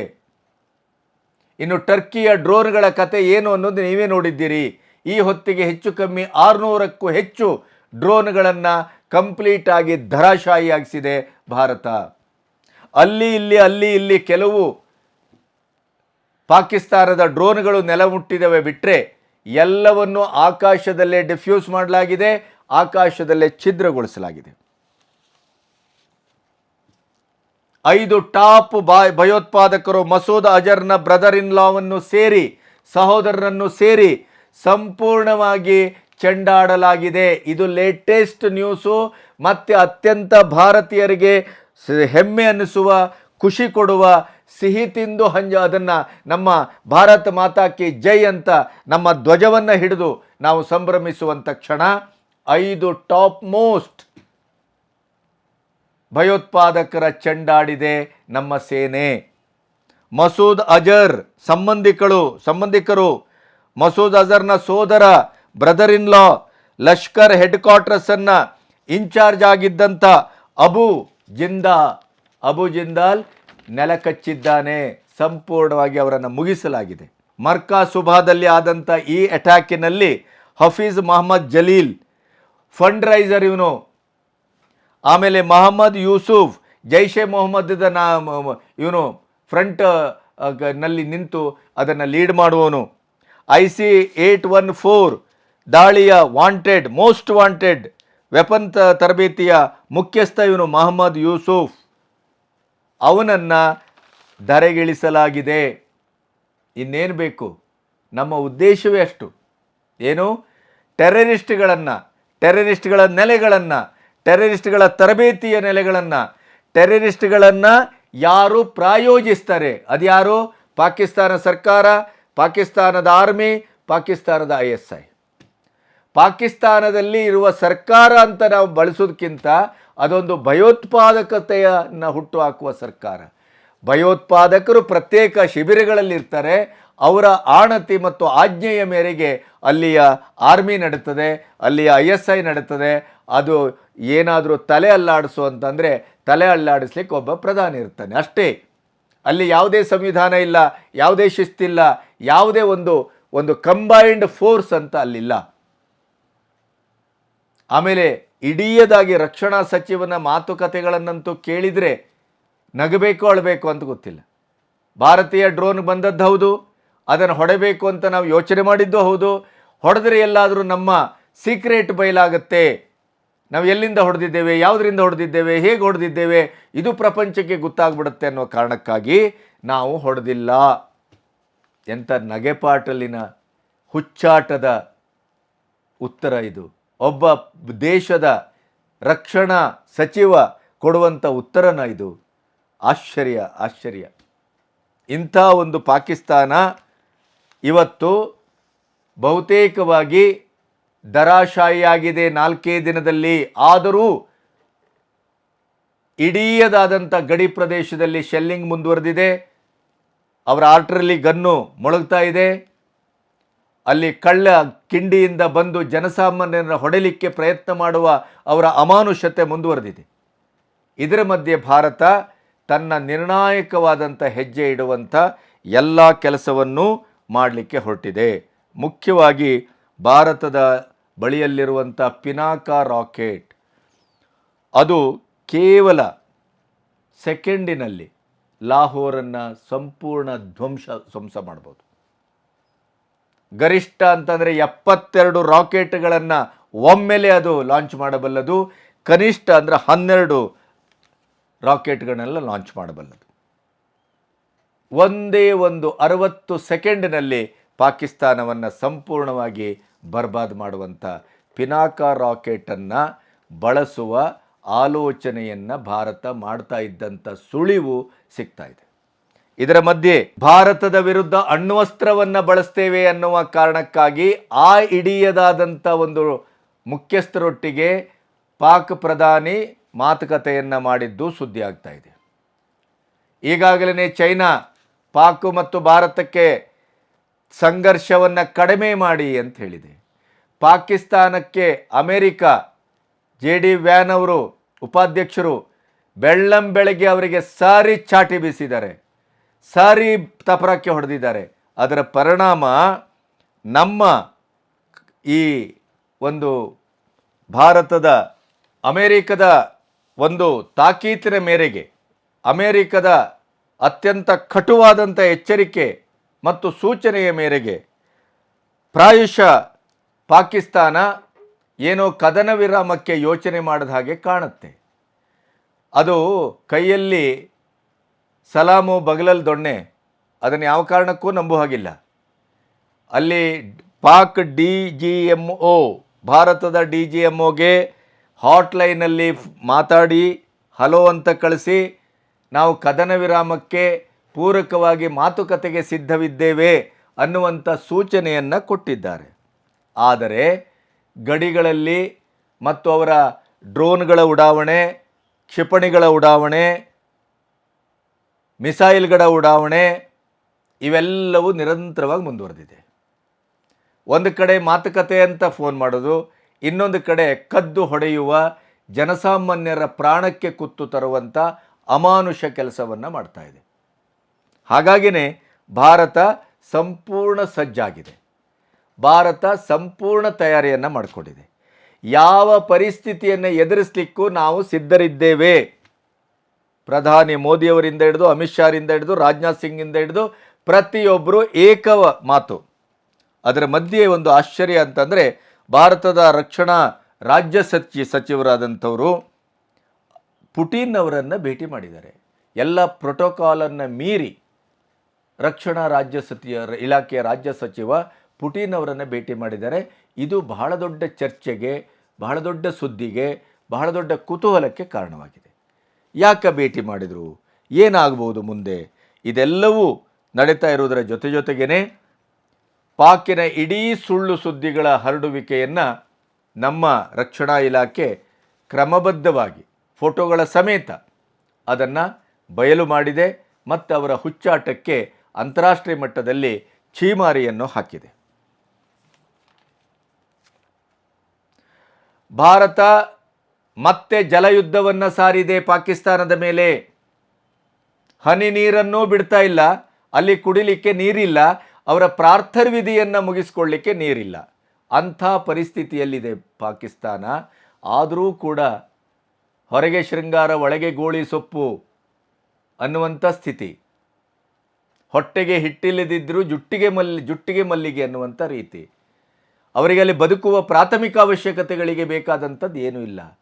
ಇನ್ನು ಟರ್ಕಿಯ ಡ್ರೋನ್ಗಳ ಕತೆ ಏನು ಅನ್ನೋದು ನೀವೇ ನೋಡಿದ್ದೀರಿ. ಈ ಹೊತ್ತಿಗೆ ಹೆಚ್ಚು ಕಮ್ಮಿ ಆರುನೂರಕ್ಕೂ ಹೆಚ್ಚು ಡ್ರೋನ್ಗಳನ್ನು ಕಂಪ್ಲೀಟ್ ಆಗಿ ಧರಾಶಾಹಿಯಾಗಿಸಿದೆ ಭಾರತ. ಅಲ್ಲಿ, ಇಲ್ಲಿ ಅಲ್ಲಿ, ಇಲ್ಲಿ ಕೆಲವು ಪಾಕಿಸ್ತಾನದ ಡ್ರೋನ್ಗಳು ನೆಲ ಮುಟ್ಟಿದವೆ ಬಿಟ್ಟರೆ ಎಲ್ಲವನ್ನು ಆಕಾಶದಲ್ಲೇ ಡಿಫ್ಯೂಸ್ ಮಾಡಲಾಗಿದೆ, ಆಕಾಶದಲ್ಲೇ ಛಿದ್ರಗೊಳಿಸಲಾಗಿದೆ. ಐದು ಟಾಪ್ ಬಾಯ್ ಭಯೋತ್ಪಾದಕರು ಮಸೂದ್ ಅಜರ್ನ ಬ್ರದರ್ ಇನ್ ಲಾವನ್ನು ಸೇರಿ ಸಹೋದರನನ್ನು ಸೇರಿ ಸಂಪೂರ್ಣವಾಗಿ ಚೆಂಡಾಡಲಾಗಿದೆ. ಇದು ಲೇಟೆಸ್ಟ್ ನ್ಯೂಸು. ಮತ್ತು ಅತ್ಯಂತ ಭಾರತೀಯರಿಗೆ ಹೆಮ್ಮೆ ಅನ್ನಿಸುವ, ಖುಷಿ ಕೊಡುವ ಸಿಹಿ ತಿಂದು ಹಂಜ ಅದನ್ನು ನಮ್ಮ ಭಾರತ ಮಾತಾಕಿ ಜೈ ಅಂತ ನಮ್ಮ ಧ್ವಜವನ್ನು ಹಿಡಿದು ನಾವು ಸಂಭ್ರಮಿಸುವಂಥ ಕ್ಷಣ ಐದು ಟಾಪ್ ಮೋಸ್ಟ್ ಭಯೋತ್ಪಾದಕರ ಚೆಂಡಾಡಿದೆ ನಮ್ಮ ಸೇನೆ. ಮಸೂದ್ ಅಜರ್ ಸಂಬಂಧಿಕರು ಸಂಬಂಧಿಕರು, ಮಸೂದ್ ಅಜರ್ನ ಸೋದರ brother in law Lashkar head ಕ್ವಾರ್ಟರ್ಸನ್ನು in charge ಆಗಿದ್ದಂಥ ಅಬು ಜಿಂದಾ ಅಬು ಜಿಂದಾಲ್ ನೆಲ ಕಚ್ಚಿದ್ದಾನೆ ಸಂಪೂರ್ಣವಾಗಿ ಅವರನ್ನು ಮುಗಿಸಲಾಗಿದೆ. ಮರ್ಕಾ ಸುಭಾದಲ್ಲಿ ಆದಂಥ ಈ ಅಟ್ಯಾಕಿನಲ್ಲಿ ಹಫೀಜ್ ಮಹಮ್ಮದ್ ಜಲೀಲ್ ಫಂಡ್ ರೈಸರ್ ಇವನು. ಆಮೇಲೆ ಮಹಮ್ಮದ್ ಯೂಸುಫ್, ಜೈಷೆ ಮೊಹಮ್ಮದ್ದ ನಾ, ಇವನು ಫ್ರಂಟ್ನಲ್ಲಿ ನಿಂತು ಅದನ್ನು ಲೀಡ್ ಮಾಡುವವನು. I C eight one four, ದಾಳಿಯ ವಾಂಟೆಡ್, ಮೋಸ್ಟ್ ವಾಂಟೆಡ್, ವೆಪನ್ ತರಬೇತಿಯ ಮುಖ್ಯಸ್ಥ ಇವನು ಮಹಮ್ಮದ್ ಯೂಸುಫ್. ಅವನನ್ನು ಧರೆಗಿಳಿಸಲಾಗಿದೆ. ಇನ್ನೇನು ಬೇಕು? ನಮ್ಮ ಉದ್ದೇಶವೇ ಅಷ್ಟು. ಏನು? ಟೆರರಿಸ್ಟ್ಗಳನ್ನು, ಟೆರರಿಸ್ಟ್ಗಳ ನೆಲೆಗಳನ್ನು, ಟೆರರಿಸ್ಟ್ಗಳ ತರಬೇತಿಯ ನೆಲೆಗಳನ್ನು, ಟೆರರಿಸ್ಟ್ಗಳನ್ನು ಯಾರು ಪ್ರಾಯೋಜಿಸ್ತಾರೆ? ಅದ್ಯಾರು? ಪಾಕಿಸ್ತಾನ ಸರ್ಕಾರ, ಪಾಕಿಸ್ತಾನದ ಆರ್ಮಿ, ಪಾಕಿಸ್ತಾನದ ಐ ಎಸ್ ಐ. ಪಾಕಿಸ್ತಾನದಲ್ಲಿ ಇರುವ ಸರ್ಕಾರ ಅಂತ ನಾವು ಬಳಸೋದಕ್ಕಿಂತ ಅದೊಂದು ಭಯೋತ್ಪಾದಕತೆಯನ್ನು ಹುಟ್ಟು ಹಾಕುವ ಸರ್ಕಾರ. ಭಯೋತ್ಪಾದಕರು ಪ್ರತ್ಯೇಕ ಶಿಬಿರಗಳಲ್ಲಿರ್ತಾರೆ, ಅವರ ಆಣತಿ ಮತ್ತು ಆಜ್ಞೆಯ ಮೇರೆಗೆ ಅಲ್ಲಿಯ ಆರ್ಮಿ ನಡೀತದೆ, ಅಲ್ಲಿಯ ಐ ಎಸ್ ಐ ನಡೀತದೆ, ಅದು ಏನಾದರೂ ತಲೆ ಅಲ್ಲಾಡಿಸು ಅಂತಂದರೆ ತಲೆ ಅಲ್ಲಾಡಿಸ್ಲಿಕ್ಕೆ ಒಬ್ಬ ಪ್ರಧಾನಿ ಇರ್ತಾನೆ. ಅಷ್ಟೇ, ಅಲ್ಲಿ ಯಾವುದೇ ಸಂವಿಧಾನ ಇಲ್ಲ, ಯಾವುದೇ ಶಿಸ್ತಿಲ್ಲ ಯಾವುದೇ ಒಂದು ಒಂದು ಕಂಬೈನ್ಡ್ ಫೋರ್ಸ್ ಅಂತ ಅಲ್ಲಿಲ್ಲ. ಆಮೇಲೆ ಇಡೀಯದಾಗಿ ರಕ್ಷಣಾ ಸಚಿವನ ಮಾತುಕತೆಗಳನ್ನಂತೂ ಕೇಳಿದರೆ ನಗಬೇಕು ಅಳಬೇಕು ಅಂತ ಗೊತ್ತಿಲ್ಲ. ಭಾರತೀಯ ಡ್ರೋನ್ ಬಂದದ್ದು ಹೌದು, ಅದನ್ನು ಹೊಡೆಬೇಕು ಅಂತ ನಾವು ಯೋಚನೆ ಮಾಡಿದ್ದು ಹೌದು. ಹೊಡೆದ್ರೆ ಎಲ್ಲಾದರೂ ನಮ್ಮ ಸೀಕ್ರೆಟ್ ಬಯಲಾಗತ್ತೆ. ನಾವು ಎಲ್ಲಿಂದ ಹೊಡೆದಿದ್ದೇವೆ, ಯಾವುದರಿಂದ ಹೊಡೆದಿದ್ದೇವೆ, ಹೇಗೆ ಹೊಡೆದಿದ್ದೇವೆ, ಇದು ಪ್ರಪಂಚಕ್ಕೆ ಗೊತ್ತಾಗ್ಬಿಡುತ್ತೆ ಅನ್ನೋ ಕಾರಣಕ್ಕಾಗಿ ನಾವು ಹೊಡೆದಿಲ್ಲ ಎಂಥ ನಗೆಪಾಟಲಿನ ಹುಚ್ಚಾಟದ ಉತ್ತರ ಇದು. ಒಬ್ಬ ದೇಶದ ರಕ್ಷಣಾ ಸಚಿವ ಕೊಡುವಂಥ ಉತ್ತರನ ಇದು. ಆಶ್ಚರ್ಯ ಆಶ್ಚರ್ಯ. ಇಂಥ ಒಂದು ಪಾಕಿಸ್ತಾನ ಇವತ್ತು ಬಹುತೇಕವಾಗಿ ದರಾಶಾಹಿಯಾಗಿದೆ ನಾಲ್ಕೇ ದಿನದಲ್ಲಿ ಆದರೂ ಇಡೀಯದಾದಂಥ ಗಡಿ ಪ್ರದೇಶದಲ್ಲಿ ಶೆಲ್ಲಿಂಗ್ ಮುಂದುವರೆದಿದೆ. ಅವರ ಆರ್ಟ್ರಲ್ಲಿ ಗನ್ನು ಮೊಳಗ್ತಾ ಇದೆ. ಅಲ್ಲಿ ಕಳ್ಳ ಕಿಂಡಿಯಿಂದ ಬಂದು ಜನಸಾಮಾನ್ಯರನ್ನು ಹೊಡೆಯಲಿಕ್ಕೆ ಪ್ರಯತ್ನ ಮಾಡುವ ಅವರ ಅಮಾನುಷತೆ ಮುಂದುವರೆದಿದೆ. ಇದರ ಮಧ್ಯೆ ಭಾರತ ತನ್ನ ನಿರ್ಣಾಯಕವಾದಂಥ ಹೆಜ್ಜೆ ಇಡುವಂಥ ಎಲ್ಲ ಕೆಲಸವನ್ನು ಮಾಡಲಿಕ್ಕೆ ಹೊರಟಿದೆ. ಮುಖ್ಯವಾಗಿ ಭಾರತದ ಬಳಿಯಲ್ಲಿರುವಂಥ ಪಿನಾಕ ರಾಕೆಟ್. ಅದು ಕೇವಲ ಸೆಕೆಂಡಿನಲ್ಲಿ ಲಾಹೋರನ್ನು ಸಂಪೂರ್ಣ ಧ್ವಂಸ ಧ್ವಂಸ ಮಾಡ್ಬೋದು. ಗರಿಷ್ಠ ಅಂತಂದರೆ ಎಪ್ಪತ್ತೆರಡು ರಾಕೆಟ್ಗಳನ್ನು ಒಮ್ಮೆಲೆ ಅದು ಲಾಂಚ್ ಮಾಡಬಲ್ಲದು. ಕನಿಷ್ಠ ಅಂದರೆ ಹನ್ನೆರಡು ರಾಕೆಟ್ಗಳನ್ನೆಲ್ಲ ಲಾಂಚ್ ಮಾಡಬಲ್ಲದು. ಒಂದೇ ಒಂದು ಅರವತ್ತು ಸೆಕೆಂಡಿನಲ್ಲಿ ಪಾಕಿಸ್ತಾನವನ್ನು ಸಂಪೂರ್ಣವಾಗಿ ಬರ್ಬಾದ್ ಮಾಡುವಂಥ ಪಿನಾಕ ರಾಕೆಟನ್ನು ಬಳಸುವ ಆಲೋಚನೆಯನ್ನು ಭಾರತ ಮಾಡ್ತಾ ಇದ್ದಂಥ ಸುಳಿವು ಸಿಗ್ತಾ ಇದೆ. ಇದರ ಮಧ್ಯೆ ಭಾರತದ ವಿರುದ್ಧ ಅಣ್ವಸ್ತ್ರವನ್ನು ಬಳಸ್ತೇವೆ ಅನ್ನುವ ಕಾರಣಕ್ಕಾಗಿ ಆ ಇಡಿಯದಾದಂಥ ಒಂದು ಮುಖ್ಯಸ್ಥರೊಟ್ಟಿಗೆ ಪಾಕ್ ಪ್ರಧಾನಿ ಮಾತುಕತೆಯನ್ನು ಮಾಡಿದ್ದು ಸುದ್ದಿ ಆಗ್ತಾ ಇದೆ. ಈಗಾಗಲೇ ಚೈನಾ ಪಾಕ್ ಮತ್ತು ಭಾರತಕ್ಕೆ ಸಂಘರ್ಷವನ್ನು ಕಡಿಮೆ ಮಾಡಿ ಅಂತ ಹೇಳಿದೆ. ಪಾಕಿಸ್ತಾನಕ್ಕೆ ಅಮೆರಿಕ, ಜೆ ಡಿ ವ್ಯಾನ್ ಅವರು ಉಪಾಧ್ಯಕ್ಷರು ಬೆಳ್ಳಂ ಬೆಳಗ್ಗೆ ಅವರಿಗೆ ಸಾರಿ ಚಾಟಿ ಬೀಸಿದ್ದಾರೆ. ಸಾರಿ ತಪರಕ್ಕೆ ಹೊಡೆದಿದ್ದಾರೆ. ಅದರ ಪರಿಣಾಮ ನಮ್ಮ ಈ ಒಂದು ಭಾರತದ, ಅಮೇರಿಕದ ಒಂದು ತಾಕೀತಿನ ಮೇರೆಗೆ, ಅಮೇರಿಕದ ಅತ್ಯಂತ ಕಟುವಾದಂಥ ಎಚ್ಚರಿಕೆ ಮತ್ತು ಸೂಚನೆಯ ಮೇರೆಗೆ ಪ್ರಾಯಶಃ ಪಾಕಿಸ್ತಾನ ಏನೋ ಕದನ ವಿರಾಮಕ್ಕೆ ಯೋಚನೆ ಮಾಡಿದ ಹಾಗೆ ಕಾಣುತ್ತೆ. ಅದು ಕೈಯಲ್ಲಿ ಸಲಾಮು ಬಗಲಲ್ ದೊಣ್ಣೆ, ಅದನ್ನು ಯಾವ ಕಾರಣಕ್ಕೂ ನಂಬೋ ಹಾಗಿಲ್ಲ. ಅಲ್ಲಿ Pak D G M O, ಭಾರತದ ಡಿ ಜಿ ಎಂ ಒಗೆ ಹಾಟ್ಲೈನಲ್ಲಿ ಮಾತಾಡಿ, ಹಲೋ ಅಂತ ಕಳಿಸಿ, ನಾವು ಕದನ ವಿರಾಮಕ್ಕೆ ಪೂರಕವಾಗಿ ಮಾತುಕತೆಗೆ ಸಿದ್ಧವಿದ್ದೇವೆ ಅನ್ನುವಂಥ ಸೂಚನೆಯನ್ನು ಕೊಟ್ಟಿದ್ದಾರೆ. ಆದರೆ ಗಡಿಗಳಲ್ಲಿ ಮತ್ತು ಅವರ ಡ್ರೋನ್ಗಳ ಉಡಾವಣೆ, ಕ್ಷಿಪಣಿಗಳ ಉಡಾವಣೆ ಮಿಸೈಲ್ಗಳ ಉಡಾವಣೆ ಇವೆಲ್ಲವೂ ನಿರಂತರವಾಗಿ ಮುಂದುವರೆದಿದೆ. ಒಂದು ಕಡೆ ಮಾತುಕತೆ ಅಂತ ಫೋನ್ ಮಾಡೋದು, ಇನ್ನೊಂದು ಕಡೆ ಕದ್ದು ಹೊಡೆಯುವ ಜನಸಾಮಾನ್ಯರ ಪ್ರಾಣಕ್ಕೆ ಕುತ್ತು ತರುವಂಥ ಅಮಾನುಷ ಕೆಲಸವನ್ನು ಮಾಡ್ತಾ ಇದೆ. ಹಾಗಾಗಿಯೇ ಭಾರತ ಸಂಪೂರ್ಣ ಸಜ್ಜಾಗಿದೆ. ಭಾರತ ಸಂಪೂರ್ಣ ತಯಾರಿಯನ್ನು ಮಾಡಿಕೊಂಡಿದೆ. ಯಾವ ಪರಿಸ್ಥಿತಿಯನ್ನು ಎದುರಿಸಲಿಕ್ಕೂ ನಾವು ಸಿದ್ಧರಿದ್ದೇವೆ. ಪ್ರಧಾನಿ ಮೋದಿಯವರಿಂದ ಹಿಡಿದು, ಅಮಿತ್ ಶಾರಿಂದ ಹಿಡಿದು, ರಾಜನಾಥ್ ಸಿಂಗಿಂದ ಹಿಡಿದು ಪ್ರತಿಯೊಬ್ಬರು ಏಕವ ಮಾತು. ಅದರ ಮಧ್ಯೆ ಒಂದು ಆಶ್ಚರ್ಯ ಅಂತಂದರೆ, ಭಾರತದ ರಕ್ಷಣಾ ರಾಜ್ಯ ಸಚಿ, ಸಚಿವರಾದಂಥವರು ಪುಟಿನ್ ಅವರನ್ನು ಭೇಟಿ ಮಾಡಿದ್ದಾರೆ. ಎಲ್ಲ ಪ್ರೋಟೋಕಾಲನ್ನು ಮೀರಿ ರಕ್ಷಣಾ ರಾಜ್ಯ ಸಚಿವ, ಇಲಾಖೆಯ ರಾಜ್ಯ ಸಚಿವ ಪುಟಿನ್ ಅವರನ್ನು ಭೇಟಿ ಮಾಡಿದ್ದಾರೆ. ಇದು ಬಹಳ ದೊಡ್ಡ ಚರ್ಚೆಗೆ, ಬಹಳ ದೊಡ್ಡ ಸುದ್ದಿಗೆ, ಬಹಳ ದೊಡ್ಡ ಕುತೂಹಲಕ್ಕೆ ಕಾರಣವಾಗಿದೆ. ಯಾಕೆ ಭೇಟಿ ಮಾಡಿದರು? ಏನಾಗ್ಬೋದು ಮುಂದೆ? ಇದೆಲ್ಲವೂ ನಡೀತಾ ಇರುವುದರ ಜೊತೆ ಜೊತೆಗೇ ಪಾಕಿನ ಇಡೀ ಸುಳ್ಳು ಸುದ್ದಿಗಳ ಹರಡುವಿಕೆಯನ್ನು ನಮ್ಮ ರಕ್ಷಣಾ ಇಲಾಖೆ ಕ್ರಮಬದ್ಧವಾಗಿ, ಫೋಟೋಗಳ ಸಮೇತ ಅದನ್ನು ಬಯಲು ಮಾಡಿದೆ ಮತ್ತು ಅವರ ಹುಚ್ಚಾಟಕ್ಕೆ ಅಂತಾರಾಷ್ಟ್ರೀಯ ಮಟ್ಟದಲ್ಲಿ ಛೀಮಾರಿಯನ್ನು ಹಾಕಿದೆ. ಭಾರತ ಮತ್ತೆ ಜಲಯುದ್ಧವನ್ನು ಸಾರಿದೆ ಪಾಕಿಸ್ತಾನದ ಮೇಲೆ. ಹನಿ ನೀರನ್ನೂ ಬಿಡ್ತಾ ಇಲ್ಲ, ಅಲ್ಲಿ ಕುಡಿಲಿಕ್ಕೆ ನೀರಿಲ್ಲ, ಅವರ ಪ್ರಾರ್ಥರ್ವಿಧಿಯನ್ನು ಮುಗಿಸ್ಕೊಳ್ಳಿಕ್ಕೆ ನೀರಿಲ್ಲ. ಅಂಥ ಪರಿಸ್ಥಿತಿಯಲ್ಲಿದೆ ಪಾಕಿಸ್ತಾನ. ಆದರೂ ಕೂಡ ಹೊರಗೆ ಶೃಂಗಾರ, ಒಳಗೆ ಗೋಳಿ ಸೊಪ್ಪು ಅನ್ನುವಂಥ ಸ್ಥಿತಿ. ಹೊಟ್ಟೆಗೆ ಹಿಟ್ಟಿಲ್ಲದಿದ್ದರೂ ಜುಟ್ಟಿಗೆ ಮಲ್ಲಿ ಜುಟ್ಟಿಗೆ ಮಲ್ಲಿಗೆ ಅನ್ನುವಂಥ ರೀತಿ. ಅವರಿಗೆ ಅಲ್ಲಿ ಬದುಕುವ ಪ್ರಾಥಮಿಕ ಅವಶ್ಯಕತೆಗಳಿಗೆ ಬೇಕಾದಂಥದ್ದು ಏನೂ ಇಲ್ಲ.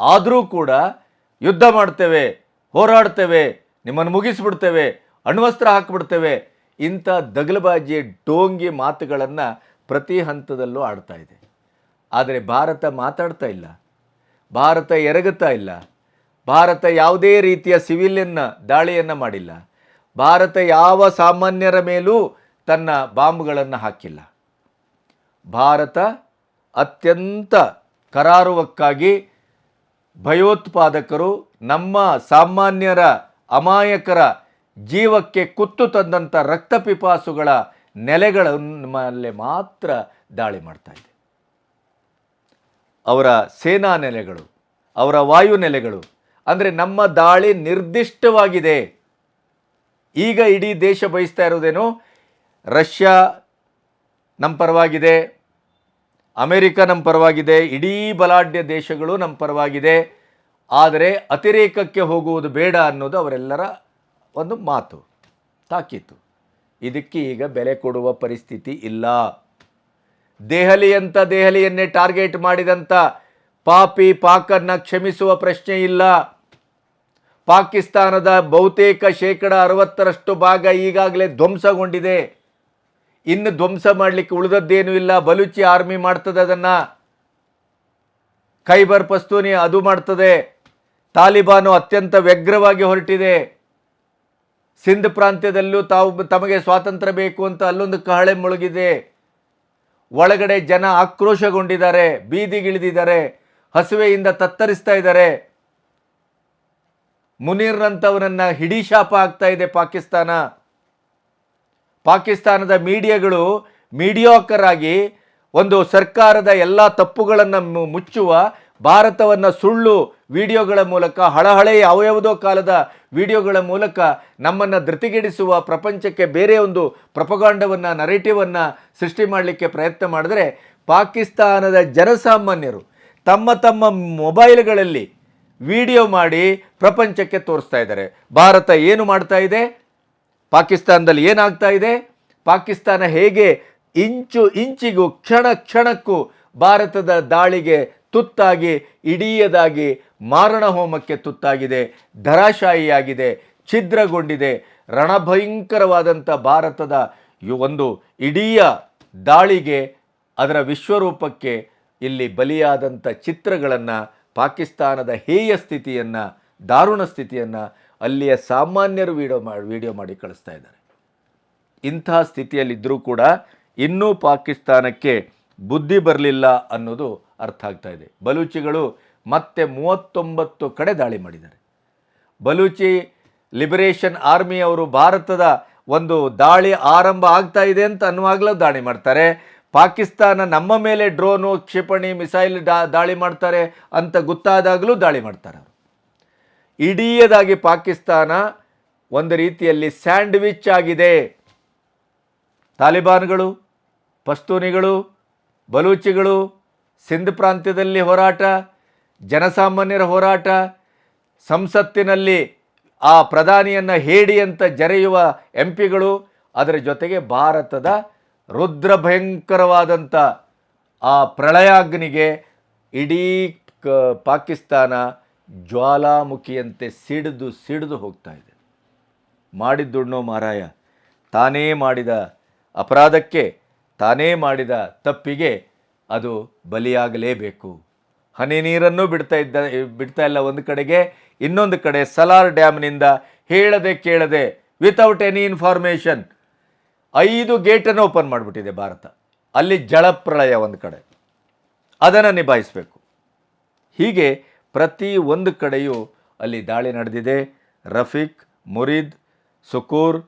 ಆದರೂ ಕೂಡ ಯುದ್ಧ ಮಾಡ್ತೇವೆ, ಹೋರಾಡ್ತೇವೆ, ನಿಮ್ಮನ್ನು ಮುಗಿಸ್ಬಿಡ್ತೇವೆ, ಅಣ್ವಸ್ತ್ರ ಹಾಕಿಬಿಡ್ತೇವೆ, ಇಂಥ ದಗಲಬಾಜಿ ಡೋಂಗಿ ಮಾತುಗಳನ್ನು ಪ್ರತಿ ಹಂತದಲ್ಲೂ ಆಡ್ತಾ ಇದೆ. ಆದರೆ ಭಾರತ ಮಾತಾಡ್ತಾ ಇಲ್ಲ, ಭಾರತ ಎರಗುತ್ತಾ ಇಲ್ಲ, ಭಾರತ ಯಾವುದೇ ರೀತಿಯ ಸಿವಿಲಿಯನ್ನ, ದಾಳಿಯನ್ನು ಮಾಡಿಲ್ಲ, ಭಾರತ ಯಾವ ಸಾಮಾನ್ಯರ ಮೇಲೂ ತನ್ನ ಬಾಂಬ್ಗಳನ್ನು ಹಾಕಿಲ್ಲ. ಭಾರತ ಅತ್ಯಂತ ಕರಾರುವಕ್ಕಾಗಿ ಭಯೋತ್ಪಾದಕರು ನಮ್ಮ ಸಾಮಾನ್ಯರ ಅಮಾಯಕರ ಜೀವಕ್ಕೆ ಕುತ್ತು ತಂದಂಥ ರಕ್ತಪಿಪಾಸುಗಳ ನೆಲೆಗಳ ಮೇಲೆ ಮಾತ್ರ ದಾಳಿ ಮಾಡ್ತಾ ಇದೆ. ಅವರ ಸೇನಾ ನೆಲೆಗಳು, ಅವರ ವಾಯು ನೆಲೆಗಳು, ಅಂದರೆ ನಮ್ಮ ದಾಳಿ ನಿರ್ದಿಷ್ಟವಾಗಿದೆ. ಈಗ ಇಡೀ ದೇಶ ಬಯಸ್ತಾ ಇರೋದೇನು? ರಷ್ಯಾ ನಮ್ಮ ಪರವಾಗಿದೆ. ಅಮೆರಿಕ ನಮ್ಮ ಪರವಾಗಿದೆ, ಇಡೀ ಬಲಾಢ್ಯ ದೇಶಗಳು ನಮ್ಮ ಪರವಾಗಿದೆ. ಆದರೆ ಅತಿರೇಕಕ್ಕೆ ಹೋಗುವುದು ಬೇಡ ಅನ್ನೋದು ಅವರೆಲ್ಲರ ಒಂದು ಮಾತು, ತಾಕೀತು. ಇದಕ್ಕೆ ಈಗ ಬೆಲೆ ಕೊಡುವ ಪರಿಸ್ಥಿತಿ ಇಲ್ಲ. ದೆಹಲಿಯಂಥ ದೆಹಲಿಯನ್ನೇ ಟಾರ್ಗೆಟ್ ಮಾಡಿದಂಥ ಪಾಪಿ ಪಾಕನ್ನ ಕ್ಷಮಿಸುವ ಪ್ರಶ್ನೆ ಇಲ್ಲ. ಪಾಕಿಸ್ತಾನದ ಬಹುತೇಕ ಶೇಕಡ ಅರವತ್ತರಷ್ಟು ಭಾಗ ಈಗಾಗಲೇ ಧ್ವಂಸಗೊಂಡಿದೆ. ಇನ್ನು ಧ್ವಂಸ ಮಾಡಲಿಕ್ಕೆ ಉಳಿದದ್ದೇನೂ ಇಲ್ಲ. ಬಲುಚಿ ಆರ್ಮಿ ಮಾಡ್ತದೆ ಅದನ್ನು. ಖೈಬರ್ ಪಸ್ತೂನಿ ಅದು ಮಾಡ್ತದೆ. ತಾಲಿಬಾನು ಅತ್ಯಂತ ವ್ಯಗ್ರವಾಗಿ ಹೊರಟಿದೆ. ಸಿಂಧ್ ಪ್ರಾಂತ್ಯದಲ್ಲೂ ತಾವು ತಮಗೆ ಸ್ವಾತಂತ್ರ್ಯ ಬೇಕು ಅಂತ ಅಲ್ಲೊಂದು ಕಹಳೆ ಮುಳುಗಿದೆ. ಒಳಗಡೆ ಜನ ಆಕ್ರೋಶಗೊಂಡಿದ್ದಾರೆ, ಬೀದಿಗಿಳಿದಿದ್ದಾರೆ, ಹಸುವೆಯಿಂದ ತತ್ತರಿಸ್ತಾ ಇದ್ದಾರೆ. ಮುನೀರ್ನಂಥವನನ್ನು ಹಿಡಿ ಶಾಪ ಆಗ್ತಾ ಇದೆ ಪಾಕಿಸ್ತಾನ. ಪಾಕಿಸ್ತಾನದ ಮೀಡಿಯಾಗಳು ಮೀಡಿಯಾಕರ್ ಆಗಿ ಒಂದು ಸರ್ಕಾರದ ಎಲ್ಲ ತಪ್ಪುಗಳನ್ನು ಮುಚ್ಚುವ ಭಾರತವನ್ನು ಸುಳ್ಳು ವಿಡಿಯೋಗಳ ಮೂಲಕ, ಹಳಹಳೆ ಯಾವ್ಯಾವುದೋ ಕಾಲದ ವಿಡಿಯೋಗಳ ಮೂಲಕ ನಮ್ಮನ್ನು ಧೃತಿಗೆಡಿಸುವ ಪ್ರಪಂಚಕ್ಕೆ ಬೇರೆ ಒಂದು ಪ್ರಪಗಾಂಡವನ್ನು, ನರೇಟಿವನ್ನು ಸೃಷ್ಟಿ ಮಾಡಲಿಕ್ಕೆ ಪ್ರಯತ್ನ ಮಾಡಿದ್ರೆ ಪಾಕಿಸ್ತಾನದ ಜನಸಾಮಾನ್ಯರು ತಮ್ಮ ತಮ್ಮ ಮೊಬೈಲ್ಗಳಲ್ಲಿ ವಿಡಿಯೋ ಮಾಡಿ ಪ್ರಪಂಚಕ್ಕೆ ತೋರಿಸ್ತಾ ಇದ್ದಾರೆ. ಭಾರತ ಏನು ಮಾಡ್ತಾ ಇದೆ? ಪಾಕಿಸ್ತಾನದಲ್ಲಿ ಏನಾಗ್ತಾ ಇದೆ? ಪಾಕಿಸ್ತಾನ ಹೇಗೆ ಇಂಚು ಇಂಚಿಗೂ ಕ್ಷಣ ಕ್ಷಣಕ್ಕೂ ಭಾರತದ ದಾಳಿಗೆ ತುತ್ತಾಗಿ, ಇಡೀಯದಾಗಿ, ಮಾರಣ ಹೋಮಕ್ಕೆ ತುತ್ತಾಗಿದೆ ಧರಾಶಾಹಿಯಾಗಿದೆ ಛಿದ್ರಗೊಂಡಿದೆ ರಣಭಯಂಕರವಾದಂಥ ಭಾರತದ ಒಂದು ಇಡೀ ದಾಳಿಗೆ, ಅದರ ವಿಶ್ವರೂಪಕ್ಕೆ ಇಲ್ಲಿ ಬಲಿಯಾದಂಥ ಚಿತ್ರಗಳನ್ನು, ಪಾಕಿಸ್ತಾನದ ಹೇಯ ಸ್ಥಿತಿಯನ್ನು, ದಾರುಣ ಸ್ಥಿತಿಯನ್ನು ಅಲ್ಲಿಯ ಸಾಮಾನ್ಯರು ವಿಡಿಯೋ ಮಾಡಿ ವಿಡಿಯೋ ಮಾಡಿ ಕಳಿಸ್ತಾ ಇದ್ದಾರೆ. ಇಂಥ ಸ್ಥಿತಿಯಲ್ಲಿದ್ದರೂ ಕೂಡ ಇನ್ನೂ ಪಾಕಿಸ್ತಾನಕ್ಕೆ ಬುದ್ಧಿ ಬರಲಿಲ್ಲ ಅನ್ನೋದು ಅರ್ಥ ಆಗ್ತಾ ಇದೆ. ಬಲೂಚಿಗಳು ಮತ್ತೆ ಮೂವತ್ತೊಂಬತ್ತು ಕಡೆ ದಾಳಿ ಮಾಡಿದ್ದಾರೆ. ಬಲೂಚಿ ಲಿಬರೇಷನ್ ಆರ್ಮಿ ಅವರು ಭಾರತದ ಒಂದು ದಾಳಿ ಆರಂಭ ಆಗ್ತಾ ಇದೆ ಅಂತ ಅನ್ನುವಾಗಲೂ ದಾಳಿ ಮಾಡ್ತಾರೆ. ಪಾಕಿಸ್ತಾನ ನಮ್ಮ ಮೇಲೆ ಡ್ರೋನು, ಕ್ಷಿಪಣಿ, ಮಿಸೈಲ್ ದಾಳಿ ಮಾಡ್ತಾರೆ ಅಂತ ಗೊತ್ತಾದಾಗಲೂ ದಾಳಿ ಮಾಡ್ತಾರೆ ಇಡೀಯದಾಗಿ ಪಾಕಿಸ್ತಾನ ಒಂದು ರೀತಿಯಲ್ಲಿ ಸ್ಯಾಂಡ್ವಿಚ್ ಆಗಿದೆ. ತಾಲಿಬಾನ್ಗಳು, ಪಸ್ತೂನಿಗಳು, ಬಲೂಚಿಗಳು, ಸಿಂಧ್ ಪ್ರಾಂತ್ಯದಲ್ಲಿ ಹೋರಾಟ, ಜನಸಾಮಾನ್ಯರ ಹೋರಾಟ, ಸಂಸತ್ತಿನಲ್ಲಿ ಆ ಪ್ರಧಾನಿಯನ್ನು ಹೇಡಿ ಅಂತ ಜರೆಯುವ ಎಂ ಪಿಗಳು ಅದರ ಜೊತೆಗೆ ಭಾರತದ ರುದ್ರ ಭಯಂಕರವಾದಂಥ ಆ ಪ್ರಳಯಾಗ್ನಿಗೆ ಇಡೀ ಪಾಕಿಸ್ತಾನ ಜ್ವಾಲಾಮುಖಿಯಂತೆ ಸಿಡಿದು ಸಿಡಿದು ಹೋಗ್ತಾ ಇದೆ. ಮಾಡಿದ್ದುಣ್ಣೋ ಮಾರಾಯ, ತಾನೇ ಮಾಡಿದ ಅಪರಾಧಕ್ಕೆ, ತಾನೇ ಮಾಡಿದ ತಪ್ಪಿಗೆ ಅದು ಬಲಿಯಾಗಲೇಬೇಕು. ಹನಿ ನೀರನ್ನು ಬಿಡ್ತಾ ಇದ್ದ, ಬಿಡ್ತಾ ಇಲ್ಲ ಒಂದು ಕಡೆಗೆ, ಇನ್ನೊಂದು ಕಡೆ ಸಲಾರ್ ಡ್ಯಾಮ್ನಿಂದ ಹೇಳದೆ ಕೇಳದೆ ವಿತೌಟ್ ಎನಿ ಇನ್ಫಾರ್ಮೇಷನ್ ಐದು ಗೇಟನ್ನು ಓಪನ್ ಮಾಡಿಬಿಟ್ಟಿದೆ ಭಾರತ. ಅಲ್ಲಿ ಜಲಪ್ರಳಯ ಒಂದು ಕಡೆ. ಅದನ್ನು ನಿಭಾಯಿಸಬೇಕು. ಹೀಗೆ ಪ್ರತಿ ಒಂದು ಕಡೆಯೂ ಅಲ್ಲಿ ದಾಳಿ ನಡೆದಿದೆ. ರಫೀಕ್, ಮುರಿದ್, ಸುಕೂರ್,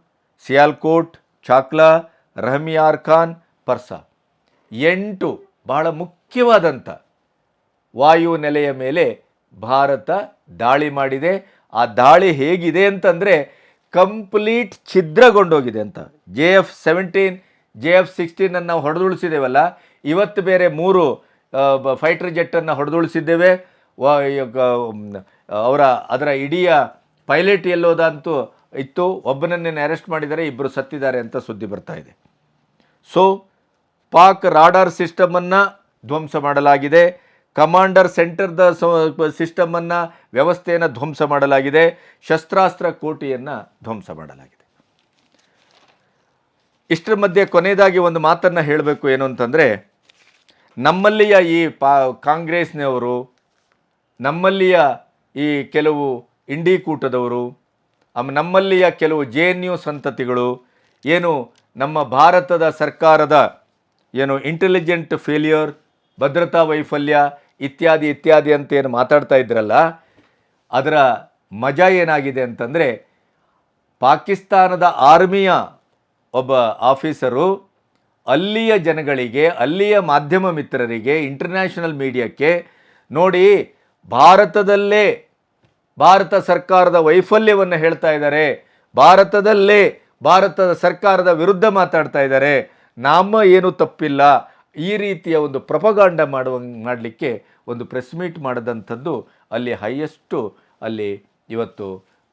ಸಿಯಾಲ್ಕೋಟ್, ಚಾಕ್ಲಾ, ರಹಮಿಯಾರ್ ಖಾನ್, ಪರ್ಸಾ. ಎಂಟು ಬಹಳ ಮುಖ್ಯವಾದಂಥ ವಾಯು ನೆಲೆಯ ಮೇಲೆ ಭಾರತ ದಾಳಿ ಮಾಡಿದೆ. ಆ ದಾಳಿ ಹೇಗಿದೆ ಅಂತಂದರೆ ಕಂಪ್ಲೀಟ್ ಛಿದ್ರಗೊಂಡೋಗಿದೆ ಅಂತ. J F seventeen J F ಸಿಕ್ಸ್ಟೀನನ್ನು ಹೊಡೆದುಳಿಸಿದ್ದೇವಲ್ಲ ಇವತ್ತು ಬೇರೆ ಮೂರು ಫೈಟರ್ ಜೆಟ್ಟನ್ನು ಹೊಡೆದುಳಿಸಿದ್ದೇವೆ ಅವರ, ಅದರ ಇಡಿಯ ಪೈಲಟ್ ಎಲ್ಲೋದಂತೂ ಇತ್ತು. ಒಬ್ಬನನ್ನೇ ಅರೆಸ್ಟ್ ಮಾಡಿದ್ದಾರೆ ಇಬ್ಬರು ಸತ್ತಿದ್ದಾರೆ ಅಂತ ಸುದ್ದಿ ಬರ್ತಾ ಇದೆ. ಸೊ ಪಾಕ್ ರಾಡಾರ್ ಸಿಸ್ಟಮನ್ನು ಧ್ವಂಸ ಮಾಡಲಾಗಿದೆ. ಕಮಾಂಡರ್ ಸೆಂಟರ್ದ ಸಿಸ್ಟಮನ್ನು, ವ್ಯವಸ್ಥೆಯನ್ನು ಧ್ವಂಸ ಮಾಡಲಾಗಿದೆ. ಶಸ್ತ್ರಾಸ್ತ್ರ ಕೋಟಿಯನ್ನು ಧ್ವಂಸ ಮಾಡಲಾಗಿದೆ. ಇಷ್ಟರ ಮಧ್ಯೆ ಕೊನೆಯದಾಗಿ ಒಂದು ಮಾತನ್ನು ಹೇಳಬೇಕು ಏನು ಅಂತಂದರೆ, ನಮ್ಮಲ್ಲಿಯ ಈ ಪಾ, ಕಾಂಗ್ರೆಸ್ನವರು ನಮ್ಮಲ್ಲಿಯ ಈ ಕೆಲವು ಇಂಡಿ ಕೂಟದವರು ನಮ್ಮಲ್ಲಿಯ ಕೆಲವು ಜೆ ಎನ್ ಯು ಸಂತತಿಗಳು, ಏನು ನಮ್ಮ ಭಾರತದ ಸರ್ಕಾರದ ಏನು ಇಂಟೆಲಿಜೆಂಟ್ ಫೇಲ್ಯೂರ್ ಭದ್ರತಾ ವೈಫಲ್ಯ ಇತ್ಯಾದಿ ಇತ್ಯಾದಿ ಅಂತ ಏನು ಮಾತಾಡ್ತಾ ಇದ್ರಲ್ಲ, ಅದರ ಮಜಾ ಏನಾಗಿದೆ ಅಂತಂದರೆ ಪಾಕಿಸ್ತಾನದ ಆರ್ಮಿಯ ಒಬ್ಬ ಆಫೀಸರು ಅಲ್ಲಿಯ ಜನಗಳಿಗೆ, ಅಲ್ಲಿಯ ಮಾಧ್ಯಮ ಮಿತ್ರರಿಗೆ ಇಂಟರ್ನ್ಯಾಷನಲ್ ಮೀಡಿಯಾಕ್ಕೆ ನೋಡಿ ಭಾರತದಲ್ಲೇ ಭಾರತ ಸರ್ಕಾರದ ವೈಫಲ್ಯವನ್ನು ಹೇಳ್ತಾ ಇದ್ದಾರೆ. ಭಾರತದಲ್ಲೇ ಭಾರತದ ಸರ್ಕಾರದ ವಿರುದ್ಧ ಮಾತಾಡ್ತಾ ಇದ್ದಾರೆ. ನಮ್ಮ ಏನು ತಪ್ಪಿಲ್ಲ. ಈ ರೀತಿಯ ಒಂದು ಪ್ರಪಗಾಂಡ ಮಾಡುವ ಮಾಡಲಿಕ್ಕೆ ಒಂದು ಪ್ರೆಸ್ ಮೀಟ್ ಮಾಡಿದಂಥದ್ದು ಅಲ್ಲಿ ಹೈಯೆಸ್ಟು ಅಲ್ಲಿ ಇವತ್ತು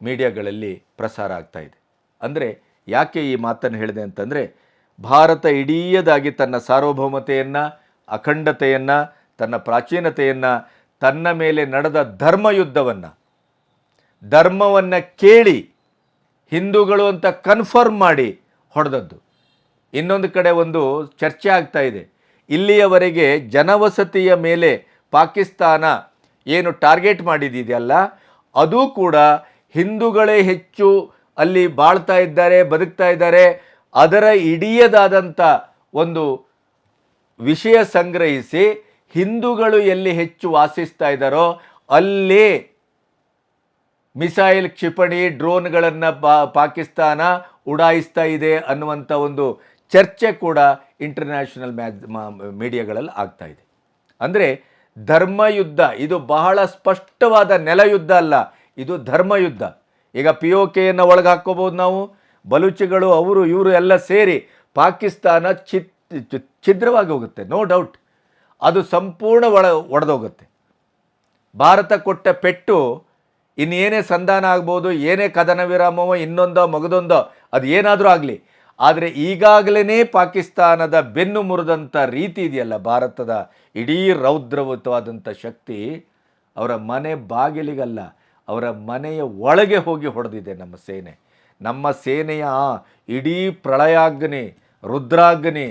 ಮೀಡಿಯಾಗಳಲ್ಲಿ ಪ್ರಸಾರ ಆಗ್ತಾ ಇದೆ. ಅಂದರೆ ಯಾಕೆ ಈ ಮಾತನ್ನು ಹೇಳಿದೆ ಅಂತಂದರೆ ಭಾರತ ಇಡೀಯದಾಗಿ ತನ್ನ ಸಾರ್ವಭೌಮತೆಯನ್ನು, ಅಖಂಡತೆಯನ್ನು, ತನ್ನ ಪ್ರಾಚೀನತೆಯನ್ನು ತನ್ನ ಮೇಲೆ ನಡೆದ ಧರ್ಮಯುದ್ಧವನ್ನು, ಧರ್ಮವನ್ನು ಕೇಳಿ ಹಿಂದೂಗಳು ಅಂತ ಕನ್ಫರ್ಮ್ ಮಾಡಿ ಹೊಡೆದದ್ದು. ಇನ್ನೊಂದು ಕಡೆ ಒಂದು ಚರ್ಚೆ ಆಗ್ತಾ ಇದೆ. ಇಲ್ಲಿಯವರೆಗೆ ಜನವಸತಿಯ ಮೇಲೆ ಪಾಕಿಸ್ತಾನ ಏನು ಟಾರ್ಗೆಟ್ ಮಾಡಿದೆಯಲ್ಲ ಅದು ಕೂಡ ಹಿಂದೂಗಳೇ ಹೆಚ್ಚು ಅಲ್ಲಿ ಬಾಳ್ತಾ ಇದ್ದಾರೆ, ಬದುಕ್ತಾ ಇದ್ದಾರೆ. ಅದರ ಇಡಿಯದಾದಂಥ ಒಂದು ವಿಷಯ ಸಂಗ್ರಹಿಸಿ ಹಿಂದೂಗಳು ಎಲ್ಲಿ ಹೆಚ್ಚು ವಾಸಿಸ್ತಾ ಇದ್ದಾರೋ ಅಲ್ಲಿ ಮಿಸೈಲ್ ಕ್ಷಿಪಣಿ ಡ್ರೋನ್ಗಳನ್ನು ಪಾಕಿಸ್ತಾನ ಉಡಾಯಿಸ್ತಾ ಇದೆ ಅನ್ನುವಂಥ ಒಂದು ಚರ್ಚೆ ಕೂಡ ಇಂಟರ್ನ್ಯಾಷನಲ್ ಮೀಡಿಯಾಗಳಲ್ಲಿ ಆಗ್ತಾ ಇದೆ. ಅಂದರೆ ಧರ್ಮಯುದ್ಧ, ಇದು ಬಹಳ ಸ್ಪಷ್ಟವಾದ ನೆಲಯುದ್ಧ ಅಲ್ಲ, ಇದು ಧರ್ಮಯುದ್ಧ. ಈಗ ಪಿ ಒ ಕೆಯನ್ನು ಒಳಗೆ ಹಾಕ್ಕೋಬೋದು ನಾವು, ಬಲೂಚಿಗಳು, ಅವರು, ಇವರು ಎಲ್ಲ ಸೇರಿ ಪಾಕಿಸ್ತಾನ ಚಿತ್ ಛಿದ್ರವಾಗಿ ಹೋಗುತ್ತೆ ನೋ ಡೌಟ್ ಅದು ಸಂಪೂರ್ಣ ಒಳ ಒಡೆದೋಗುತ್ತೆ. ಭಾರತ ಕೊಟ್ಟ ಪೆಟ್ಟು ಇನ್ನೇನೇ ಸಂಧಾನ ಆಗ್ಬೋದು, ಏನೇ ಕದನ ವಿರಾಮವೋ, ಇನ್ನೊಂದೋ, ಮಗದೊಂದೋ, ಅದು ಏನಾದರೂ ಆಗಲಿ. ಆದರೆ ಈಗಾಗಲೇ ಪಾಕಿಸ್ತಾನದ ಬೆನ್ನು ಮುರಿದಂಥ ರೀತಿ ಇದೆಯಲ್ಲ, ಭಾರತದ ಇಡೀ ರೌದ್ರವತವಾದಂಥ ಶಕ್ತಿ ಅವರ ಮನೆ ಬಾಗಿಲಿಗಲ್ಲ, ಅವರ ಮನೆಯ ಒಳಗೆ ಹೋಗಿ ಹೊಡೆದಿದೆ ನಮ್ಮ ಸೇನೆ. ನಮ್ಮ ಸೇನೆಯ ಇಡೀ ಪ್ರಳಯಾಗ್ನಿ, ರುದ್ರಾಗ್ನಿ,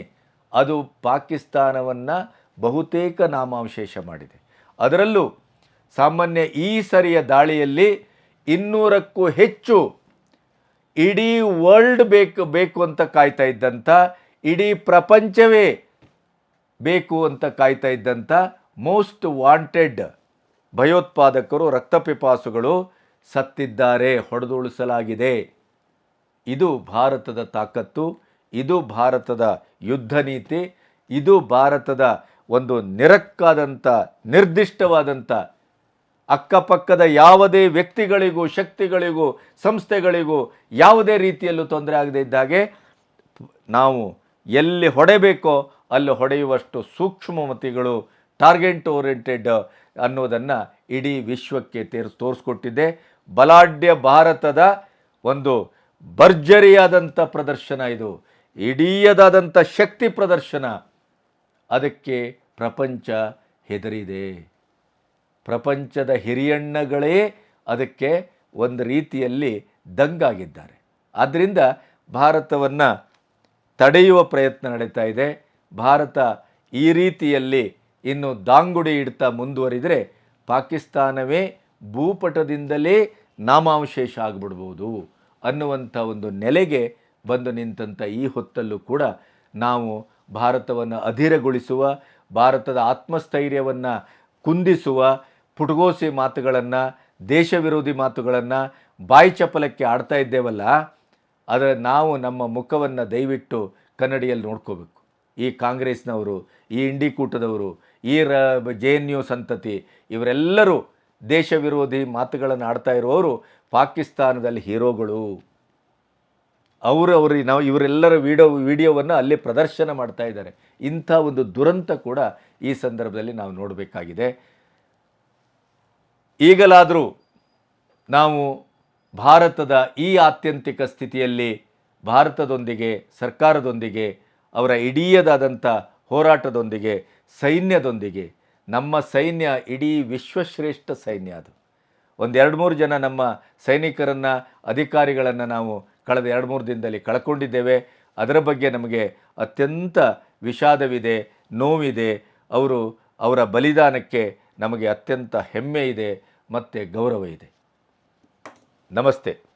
ಅದು ಪಾಕಿಸ್ತಾನವನ್ನು ಬಹುತೇಕ ನಾಮಾವಶೇಷ ಮಾಡಿದೆ. ಅದರಲ್ಲೂ ಸಾಮಾನ್ಯ ಈ ಸರಿಯ ದಾಳಿಯಲ್ಲಿ ಇನ್ನೂರಕ್ಕೂ ಹೆಚ್ಚು ಇಡೀ ವರ್ಲ್ಡ್ ಬೇಕು ಬೇಕು ಅಂತ ಕಾಯ್ತಾ ಇದ್ದಂಥ, ಇಡೀ ಪ್ರಪಂಚವೇ ಬೇಕು ಅಂತ ಕಾಯ್ತಾ ಇದ್ದಂಥ ಮೋಸ್ಟ್ ವಾಂಟೆಡ್ ಭಯೋತ್ಪಾದಕರು ರಕ್ತಪಿಪಾಸುಗಳು ಸತ್ತಿದ್ದಾರೆ ಹೊಡೆದುಳಿಸಲಾಗಿದೆ ಇದು ಭಾರತದ ತಾಕತ್ತು, ಇದು ಭಾರತದ ಯುದ್ಧ ನೀತಿ, ಇದು ಭಾರತದ ಒಂದು ನಿರಕ್ಕಾದಂಥ, ನಿರ್ದಿಷ್ಟವಾದಂಥ, ಅಕ್ಕಪಕ್ಕದ ಯಾವುದೇ ವ್ಯಕ್ತಿಗಳಿಗೂ, ಶಕ್ತಿಗಳಿಗೂ, ಸಂಸ್ಥೆಗಳಿಗೂ ಯಾವುದೇ ರೀತಿಯಲ್ಲೂ ತೊಂದರೆ ಆಗದೇ ಇದ್ದಾಗೆ ನಾವು ಎಲ್ಲಿ ಹೊಡೆಯಬೇಕೋ ಅಲ್ಲಿ ಹೊಡೆಯುವಷ್ಟು ಸೂಕ್ಷ್ಮಮತಿಗಳು ಟಾರ್ಗೆಟ್ ಓರಿಯೆಂಟೆಡ್ ಅನ್ನೋದನ್ನು ಇಡೀ ವಿಶ್ವಕ್ಕೆ ತೇರ್ಸ್ ತೋರಿಸ್ಕೊಟ್ಟಿದ್ದೆ ಬಲಾಢ್ಯ ಭಾರತದ ಒಂದು ಭರ್ಜರಿಯಾದಂಥ ಪ್ರದರ್ಶನ ಇದು. ಇಡೀಯದಾದಂಥ ಶಕ್ತಿ ಪ್ರದರ್ಶನ. ಅದಕ್ಕೆ ಪ್ರಪಂಚ ಹೆದರಿದೆ. ಪ್ರಪಂಚದ ಹಿರಿಯಣ್ಣಗಳೇ ಅದಕ್ಕೆ ಒಂದು ರೀತಿಯಲ್ಲಿ ದಂಗಾಗಿದ್ದಾರೆ. ಆದ್ದರಿಂದ ಭಾರತವನ್ನು ತಡೆಯುವ ಪ್ರಯತ್ನ ನಡೀತಾ ಇದೆ. ಭಾರತ ಈ ರೀತಿಯಲ್ಲಿ ಇನ್ನು ದಾಂಗುಡಿ ಇಡ್ತಾ ಮುಂದುವರಿದರೆ ಪಾಕಿಸ್ತಾನವೇ ಭೂಪಟದಿಂದಲೇ ನಾಮಾವಶೇಷ ಆಗಿಬಿಡ್ಬೋದು ಅನ್ನುವಂಥ ಒಂದು ನೆಲೆಗೆ ಬಂದು ನಿಂತಂಥ ಈ ಹೊತ್ತಲ್ಲೂ ಕೂಡ ನಾವು ಭಾರತವನ್ನು ಅಧೀರಗೊಳಿಸುವ ಭಾರತದ ಆತ್ಮಸ್ಥೈರ್ಯವನ್ನು ಕುಂದಿಸುವ ಪುಟಗೋಸಿ ಮಾತುಗಳನ್ನು ದೇಶ ವಿರೋಧಿ ಮಾತುಗಳನ್ನು ಬಾಯಿ ಚಪಲಕ್ಕೆ ಆಡ್ತಾ ಇದ್ದೇವಲ್ಲ ಆದರೆ ನಾವು ನಮ್ಮ ಮುಖವನ್ನು ದಯವಿಟ್ಟು ಕನ್ನಡಿಯಲ್ಲಿ ನೋಡ್ಕೋಬೇಕು. ಈ ಕಾಂಗ್ರೆಸ್ನವರು, ಈ ಇಂಡಿ ಕೂಟದವರು, ಈ ರ, ಜೆ ಎನ್ ಯು ಸಂತತಿ, ಇವರೆಲ್ಲರೂ ದೇಶ ವಿರೋಧಿ ಮಾತುಗಳನ್ನು ಆಡ್ತಾ ಇರುವವರು ಪಾಕಿಸ್ತಾನದಲ್ಲಿ ಹೀರೋಗಳು. ಅವರು ಅವ್ರಿಗೆ ನಾವು ಇವರೆಲ್ಲರ ವಿಡಿಯೋ ವಿಡಿಯೋವನ್ನು ಅಲ್ಲಿ ಪ್ರದರ್ಶನ ಮಾಡ್ತಾ ಇದ್ದಾರೆ. ಇಂಥ ಒಂದು ದುರಂತ ಕೂಡ ಈ ಸಂದರ್ಭದಲ್ಲಿ ನಾವು ನೋಡಬೇಕಾಗಿದೆ. ಈಗಲಾದರೂ ನಾವು ಭಾರತದ ಈ ಆತ್ಯಂತಿಕ ಸ್ಥಿತಿಯಲ್ಲಿ ಭಾರತದೊಂದಿಗೆ, ಸರ್ಕಾರದೊಂದಿಗೆ, ಅವರ ಇಡೀಯದಾದಂಥ ಹೋರಾಟದೊಂದಿಗೆ, ಸೈನ್ಯದೊಂದಿಗೆ, ನಮ್ಮ ಸೈನ್ಯ ಇಡೀ ವಿಶ್ವಶ್ರೇಷ್ಠ ಸೈನ್ಯ ಅದು. ಒಂದೆರಡು ಮೂರು ಜನ ನಮ್ಮ ಸೈನಿಕರನ್ನು, ಅಧಿಕಾರಿಗಳನ್ನು ನಾವು ಕಳೆದ ಎರಡು ಮೂರು ದಿನದಲ್ಲಿ ಕಳ್ಕೊಂಡಿದ್ದೇವೆ. ಅದರ ಬಗ್ಗೆ ನಮಗೆ ಅತ್ಯಂತ ವಿಷಾದವಿದೆ, ನೋವಿದೆ. ಅವರು ಅವರ ಬಲಿದಾನಕ್ಕೆ ನಮಗೆ ಅತ್ಯಂತ ಹೆಮ್ಮೆ ಇದೆ ಮತ್ತು ಗೌರವ ಇದೆ ನಮಸ್ತೆ.